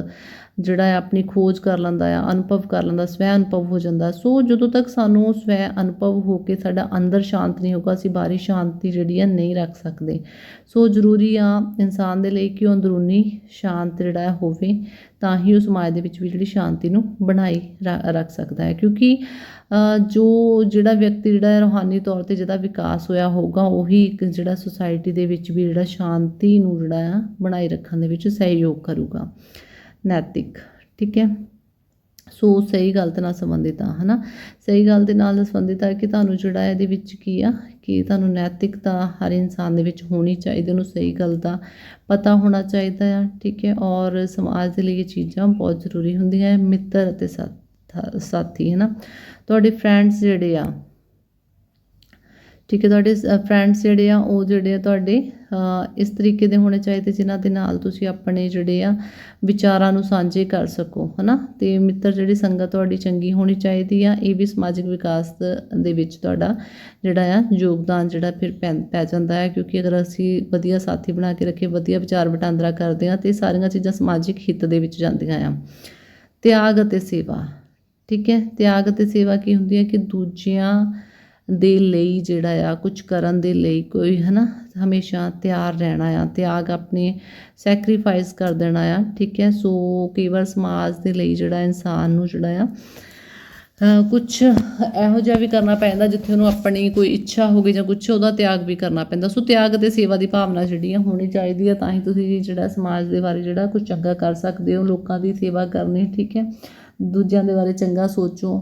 ਜਿਹੜਾ ਹੈ, ਆਪਣੀ ਖੋਜ ਕਰ ਲੈਂਦਾ ਆ, ਅਨੁਭਵ ਕਰ ਲੈਂਦਾ, ਸਵੈ ਅਨੁਭਵ ਹੋ ਜਾਂਦਾ। ਸੋ ਜਦੋਂ ਤੱਕ ਸਾਨੂੰ ਸਵੈ ਅਨੁਭਵ ਹੋ ਕੇ ਸਾਡਾ ਅੰਦਰ ਸ਼ਾਂਤ ਨਹੀਂ ਹੋਊਗਾ, ਅਸੀਂ ਬਾਹਰੀ ਸ਼ਾਂਤੀ ਜਿਹੜੀ ਆ ਨਹੀਂ ਰੱਖ ਸਕਦੇ। ਸੋ ਜ਼ਰੂਰੀ ਆ ਇਨਸਾਨ ਦੇ ਲਈ ਕਿ ਉਹ ਅੰਦਰੂਨੀ ਸ਼ਾਂਤ ਜਿਹੜਾ ਹੈ, ਹੋਵੇ, ਤਾਂ ਹੀ ਉਹ ਸਮਾਜ ਦੇ ਵਿੱਚ ਵੀ ਜਿਹੜੀ ਸ਼ਾਂਤੀ ਨੂੰ ਬਣਾਈ ਰ- ਰੱਖ ਸਕਦਾ ਹੈ। ਕਿਉਂਕਿ ਜੋ ਜਿਹੜਾ ਵਿਅਕਤੀ ਜਿਹੜਾ ਹੈ, ਰੂਹਾਨੀ ਤੌਰ ਤੇ ਜਿਹਦਾ ਵਿਕਾਸ ਹੋਇਆ ਹੋਊਗਾ, ਉਹੀ ਇੱਕ ਜਿਹੜਾ ਸੁਸਾਇਟੀ ਦੇ ਵਿੱਚ ਵੀ ਜਿਹੜਾ ਸ਼ਾਂਤੀ ਨੂੰ ਜਿਹੜਾ ਆ, ਬਣਾਈ ਰੱਖਣ ਦੇ ਵਿੱਚ ਸਹਿਯੋਗ ਕਰੂਗਾ। ਨੈਤਿਕ, ਠੀਕ ਹੈ? ਸੋ ਸਹੀ ਗੱਲ ਦੇ ਨਾਲ ਸੰਬੰਧਿਤ ਆ, ਹਨਾ? ਸਹੀ ਗੱਲ ਦੇ ਨਾਲ ਸੰਬੰਧਿਤ ਆ ਕਿ ਤੁਹਾਨੂੰ ਜਿਹੜਾ ਇਹਦੇ ਵਿੱਚ ਕੀ ਆ, ਕਿ ਤੁਹਾਨੂੰ ਨੈਤਿਕਤਾ ਹਰ ਇਨਸਾਨ ਦੇ ਵਿੱਚ ਹੋਣੀ ਚਾਹੀਦੀ, ਉਹਨੂੰ ਸਹੀ ਗੱਲ ਦਾ ਪਤਾ ਹੋਣਾ ਚਾਹੀਦਾ ਆ, ਠੀਕ ਹੈ? ਔਰ ਸਮਾਜ ਦੇ ਲਈ ਇਹ ਚੀਜ਼ਾਂ ਬਹੁਤ ਜ਼ਰੂਰੀ ਹੁੰਦੀਆਂ ਹੈ, ਮਿੱਤਰ ਅਤੇ ਸਾਥ- ਸਾਥੀ ਹੈ ਨਾ ਤੁਹਾਡੇ ਫਰੈਂਡਸ ਜਿਹੜੇ ਆ ਠੀਕ ਹੈ, ਤੁਹਾਡੇ ਫਰੈਂਡਸ ਜਿਹੜੇ ਆ, ਉਹ ਜਿਹੜੇ ਆ ਤੁਹਾਡੇ ਇਸ ਤਰੀਕੇ ਦੇ ਹੋਣੇ ਚਾਹੀਦੇ, ਜਿਨ੍ਹਾਂ ਦੇ ਨਾਲ ਤੁਸੀਂ ਆਪਣੇ ਜਿਹੜੇ ਆ ਵਿਚਾਰਾਂ ਨੂੰ ਸਾਂਝੇ ਕਰ ਸਕੋ, ਹਨਾ? ਤੇ ਮਿੱਤਰ, ਜਿਹੜੀ ਸੰਗਤ ਤੁਹਾਡੀ ਚੰਗੀ ਹੋਣੀ ਚਾਹੀਦੀ ਆ, ਇਹ ਵੀ ਸਮਾਜਿਕ ਵਿਕਾਸ ਦੇ ਵਿੱਚ ਤੁਹਾਡਾ ਜਿਹੜਾ ਆ ਯੋਗਦਾਨ ਜਿਹੜਾ ਫਿਰ ਪੈ ਪੈ ਜਾਂਦਾ ਹੈ, ਕਿਉਂਕਿ ਅਗਰ ਅਸੀਂ ਵਧੀਆ ਸਾਥੀ ਬਣਾ ਕੇ ਰੱਖੇ ਵਧੀਆ ਵਿਚਾਰ ਵਟਾਂਦਰਾ ਕਰਦੇ ਆ ਤੇ ਇਹ ਸਾਰੀਆਂ ਚੀਜ਼ਾਂ ਸਮਾਜਿਕ ਹਿੱਤ ਦੇ ਵਿੱਚ ਜਾਂਦੀਆਂ ਆ। ਤਿਆਗ ਅਤੇ ਸੇਵਾ, ਠੀਕ ਹੈ? ਤਿਆਗ ਅਤੇ ਸੇਵਾ ਕੀ ਹੁੰਦੀ ਹੈ ਕਿ ਦੂਜਿਆਂ ਦੇ ਲਈ ਜਿਹੜਾ ਆ ਕੁਝ ਕਰਨ ਦੇ ਲਈ ਕੋਈ ਹੈ ਨਾ ਹਮੇਸ਼ਾ ਤਿਆਰ ਰਹਿਣਾ ਆ, ਤਿਆਗ ਆਪਣੇ ਸੈਕਰੀਫਾਈਸ ਕਰ ਦੇਣਾ ਆ, ਠੀਕ ਹੈ? ਸੋ ਕਈ ਵਾਰ ਸਮਾਜ ਦੇ ਲਈ ਜਿਹੜਾ ਇਨਸਾਨ ਨੂੰ ਜਿਹੜਾ ਆ ਕੁਝ ਇਹੋ ਜਿਹਾ ਵੀ ਕਰਨਾ ਪੈਂਦਾ ਜਿੱਥੇ ਉਹਨੂੰ ਆਪਣੀ ਕੋਈ ਇੱਛਾ ਹੋਵੇ ਜਾਂ ਕੁਝ ਉਹਦਾ ਤਿਆਗ ਵੀ ਕਰਨਾ ਪੈਂਦਾ। ਸੋ ਤਿਆਗ ਅਤੇ ਸੇਵਾ ਦੀ ਭਾਵਨਾ ਜਿਹੜੀ ਆ ਹੋਣੀ ਚਾਹੀਦੀ ਆ, ਤਾਂ ਹੀ ਤੁਸੀਂ ਜਿਹੜਾ ਸਮਾਜ ਦੇ ਬਾਰੇ ਜਿਹੜਾ ਕੁਝ ਚੰਗਾ ਕਰ ਸਕਦੇ ਹੋ, ਲੋਕਾਂ ਦੀ ਸੇਵਾ ਕਰਨੀ, ਠੀਕ ਹੈ? ਦੂਜਿਆਂ ਦੇ ਬਾਰੇ ਚੰਗਾ ਸੋਚੋ।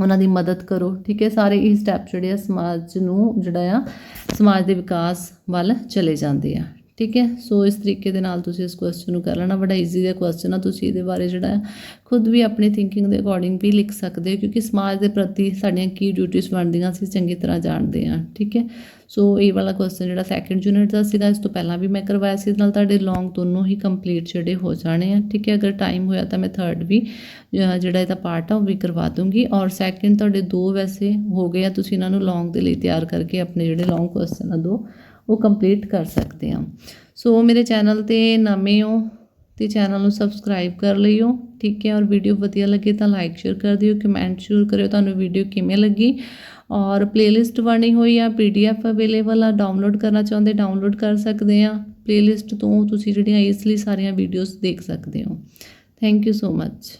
ਉਹਨਾਂ ਦੀ ਮਦਦ ਕਰੋ, ਠੀਕ ਹੈ? ਸਾਰੇ ਇਹ ਸਟੈਪ ਜਿਹੜੇ ਆ ਸਮਾਜ ਨੂੰ, ਜਿਹੜਾ ਆ, ਸਮਾਜ ਦੇ ਵਿਕਾਸ ਵੱਲ ਚਲੇ ਜਾਂਦੇ ਆ। ਠੀਕ ਹੈ? ਸੋ ਇਸ ਤਰੀਕੇ ਦੇ ਨਾਲ ਤੁਸੀਂ ਇਸ ਕੁਐਸਚਨ ਨੂੰ ਕਰ ਲੈਣਾ। ਬੜਾ ਈਜ਼ੀ ਦਾ ਕੁਐਸਚਨ ਆ। ਤੁਸੀਂ ਇਹਦੇ ਬਾਰੇ ਜਿਹੜਾ ਖੁਦ ਵੀ ਆਪਣੀ ਥਿੰਕਿੰਗ ਦੇ ਅਕੋਰਡਿੰਗ ਵੀ ਲਿਖ ਸਕਦੇ ਹੋ, ਕਿਉਂਕਿ ਸਮਾਜ ਦੇ ਪ੍ਰਤੀ ਸਾਡੀਆਂ ਕੀ ਡਿਊਟੀਆਂ ਬਣਦੀਆਂ ਅਸੀਂ ਚੰਗੀ ਤਰ੍ਹਾਂ ਜਾਣਦੇ ਹਾਂ। ਠੀਕ ਹੈ? ਸੋ ਇਹ ਵਾਲਾ ਕੁਐਸਚਨ ਜਿਹੜਾ ਸੈਕੰਡ ਯੂਨਿਟ ਦਾ ਸੀਗਾ, ਇਸ ਤੋਂ ਪਹਿਲਾਂ ਵੀ ਮੈਂ ਕਰਵਾਇਆ ਸੀ। ਇਹਦੇ ਨਾਲ ਤੁਹਾਡੇ ਲੌਂਗ ਦੋਨੋਂ ਹੀ ਕੰਪਲੀਟ ਜਿਹੜੇ ਹੋ ਜਾਣੇ ਆ। ਠੀਕ ਹੈ? ਅਗਰ ਟਾਈਮ ਹੋਇਆ ਤਾਂ ਮੈਂ ਥਰਡ ਵੀ ਜਿਹੜਾ ਇਹਦਾ ਪਾਰਟ ਆ, ਉਹ ਵੀ ਕਰਵਾ ਦੂੰਗੀ। ਔਰ ਸੈਕੰਡ ਤੁਹਾਡੇ ਦੋ ਵੈਸੇ ਹੋ ਗਏ ਆ। ਤੁਸੀਂ ਇਹਨਾਂ ਨੂੰ ਲੌਂਗ ਦੇ ਲਈ ਤਿਆਰ ਕਰਕੇ ਆਪਣੇ ਜਿਹੜੇ ਲੌਂਗ ਕੁਐਸਚਨ ਆ, ਦੋ ਉਹ ਕੰਪਲੀਟ ਕਰ ਸਕਦੇ ਹਾਂ। ਸੋ ਮੇਰੇ ਚੈਨਲ ਤੇ ਨਵੇਂ ਹੋ ਤੇ ਚੈਨਲ ਨੂੰ ਸਬਸਕ੍ਰਾਈਬ ਕਰ ਲਿਓ, ਠੀਕ ਹੈ? ਔਰ ਵੀਡੀਓ ਵਧੀਆ ਲੱਗੇ ਤਾਂ ਲਾਈਕ ਸ਼ੇਅਰ ਕਰ ਦਿਓ ਕਮੈਂਟ ਸ਼ੇਅਰ ਕਰਿਓ ਤੁਹਾਨੂੰ ਵੀਡੀਓ ਕਿਵੇਂ ਲੱਗੀ। ਔਰ ਪਲੇਲਿਸਟ ਬਣੀ ਹੋਈ ਆ ਪੀਡੀਐਫ ਅਵੇਲੇਬਲ ਆ ਡਾਊਨਲੋਡ ਕਰਨਾ ਚਾਹੁੰਦੇ ਡਾਊਨਲੋਡ ਕਰ ਸਕਦੇ ਆ ਪਲੇਲਿਸਟ ਤੋਂ ਤੁਸੀਂ ਜਿਹੜੀਆਂ ਇਸ ਲਈ ਸਾਰੀਆਂ ਵੀਡੀਓਜ਼ ਦੇਖ ਸਕਦੇ ਹੋ। Thank you so much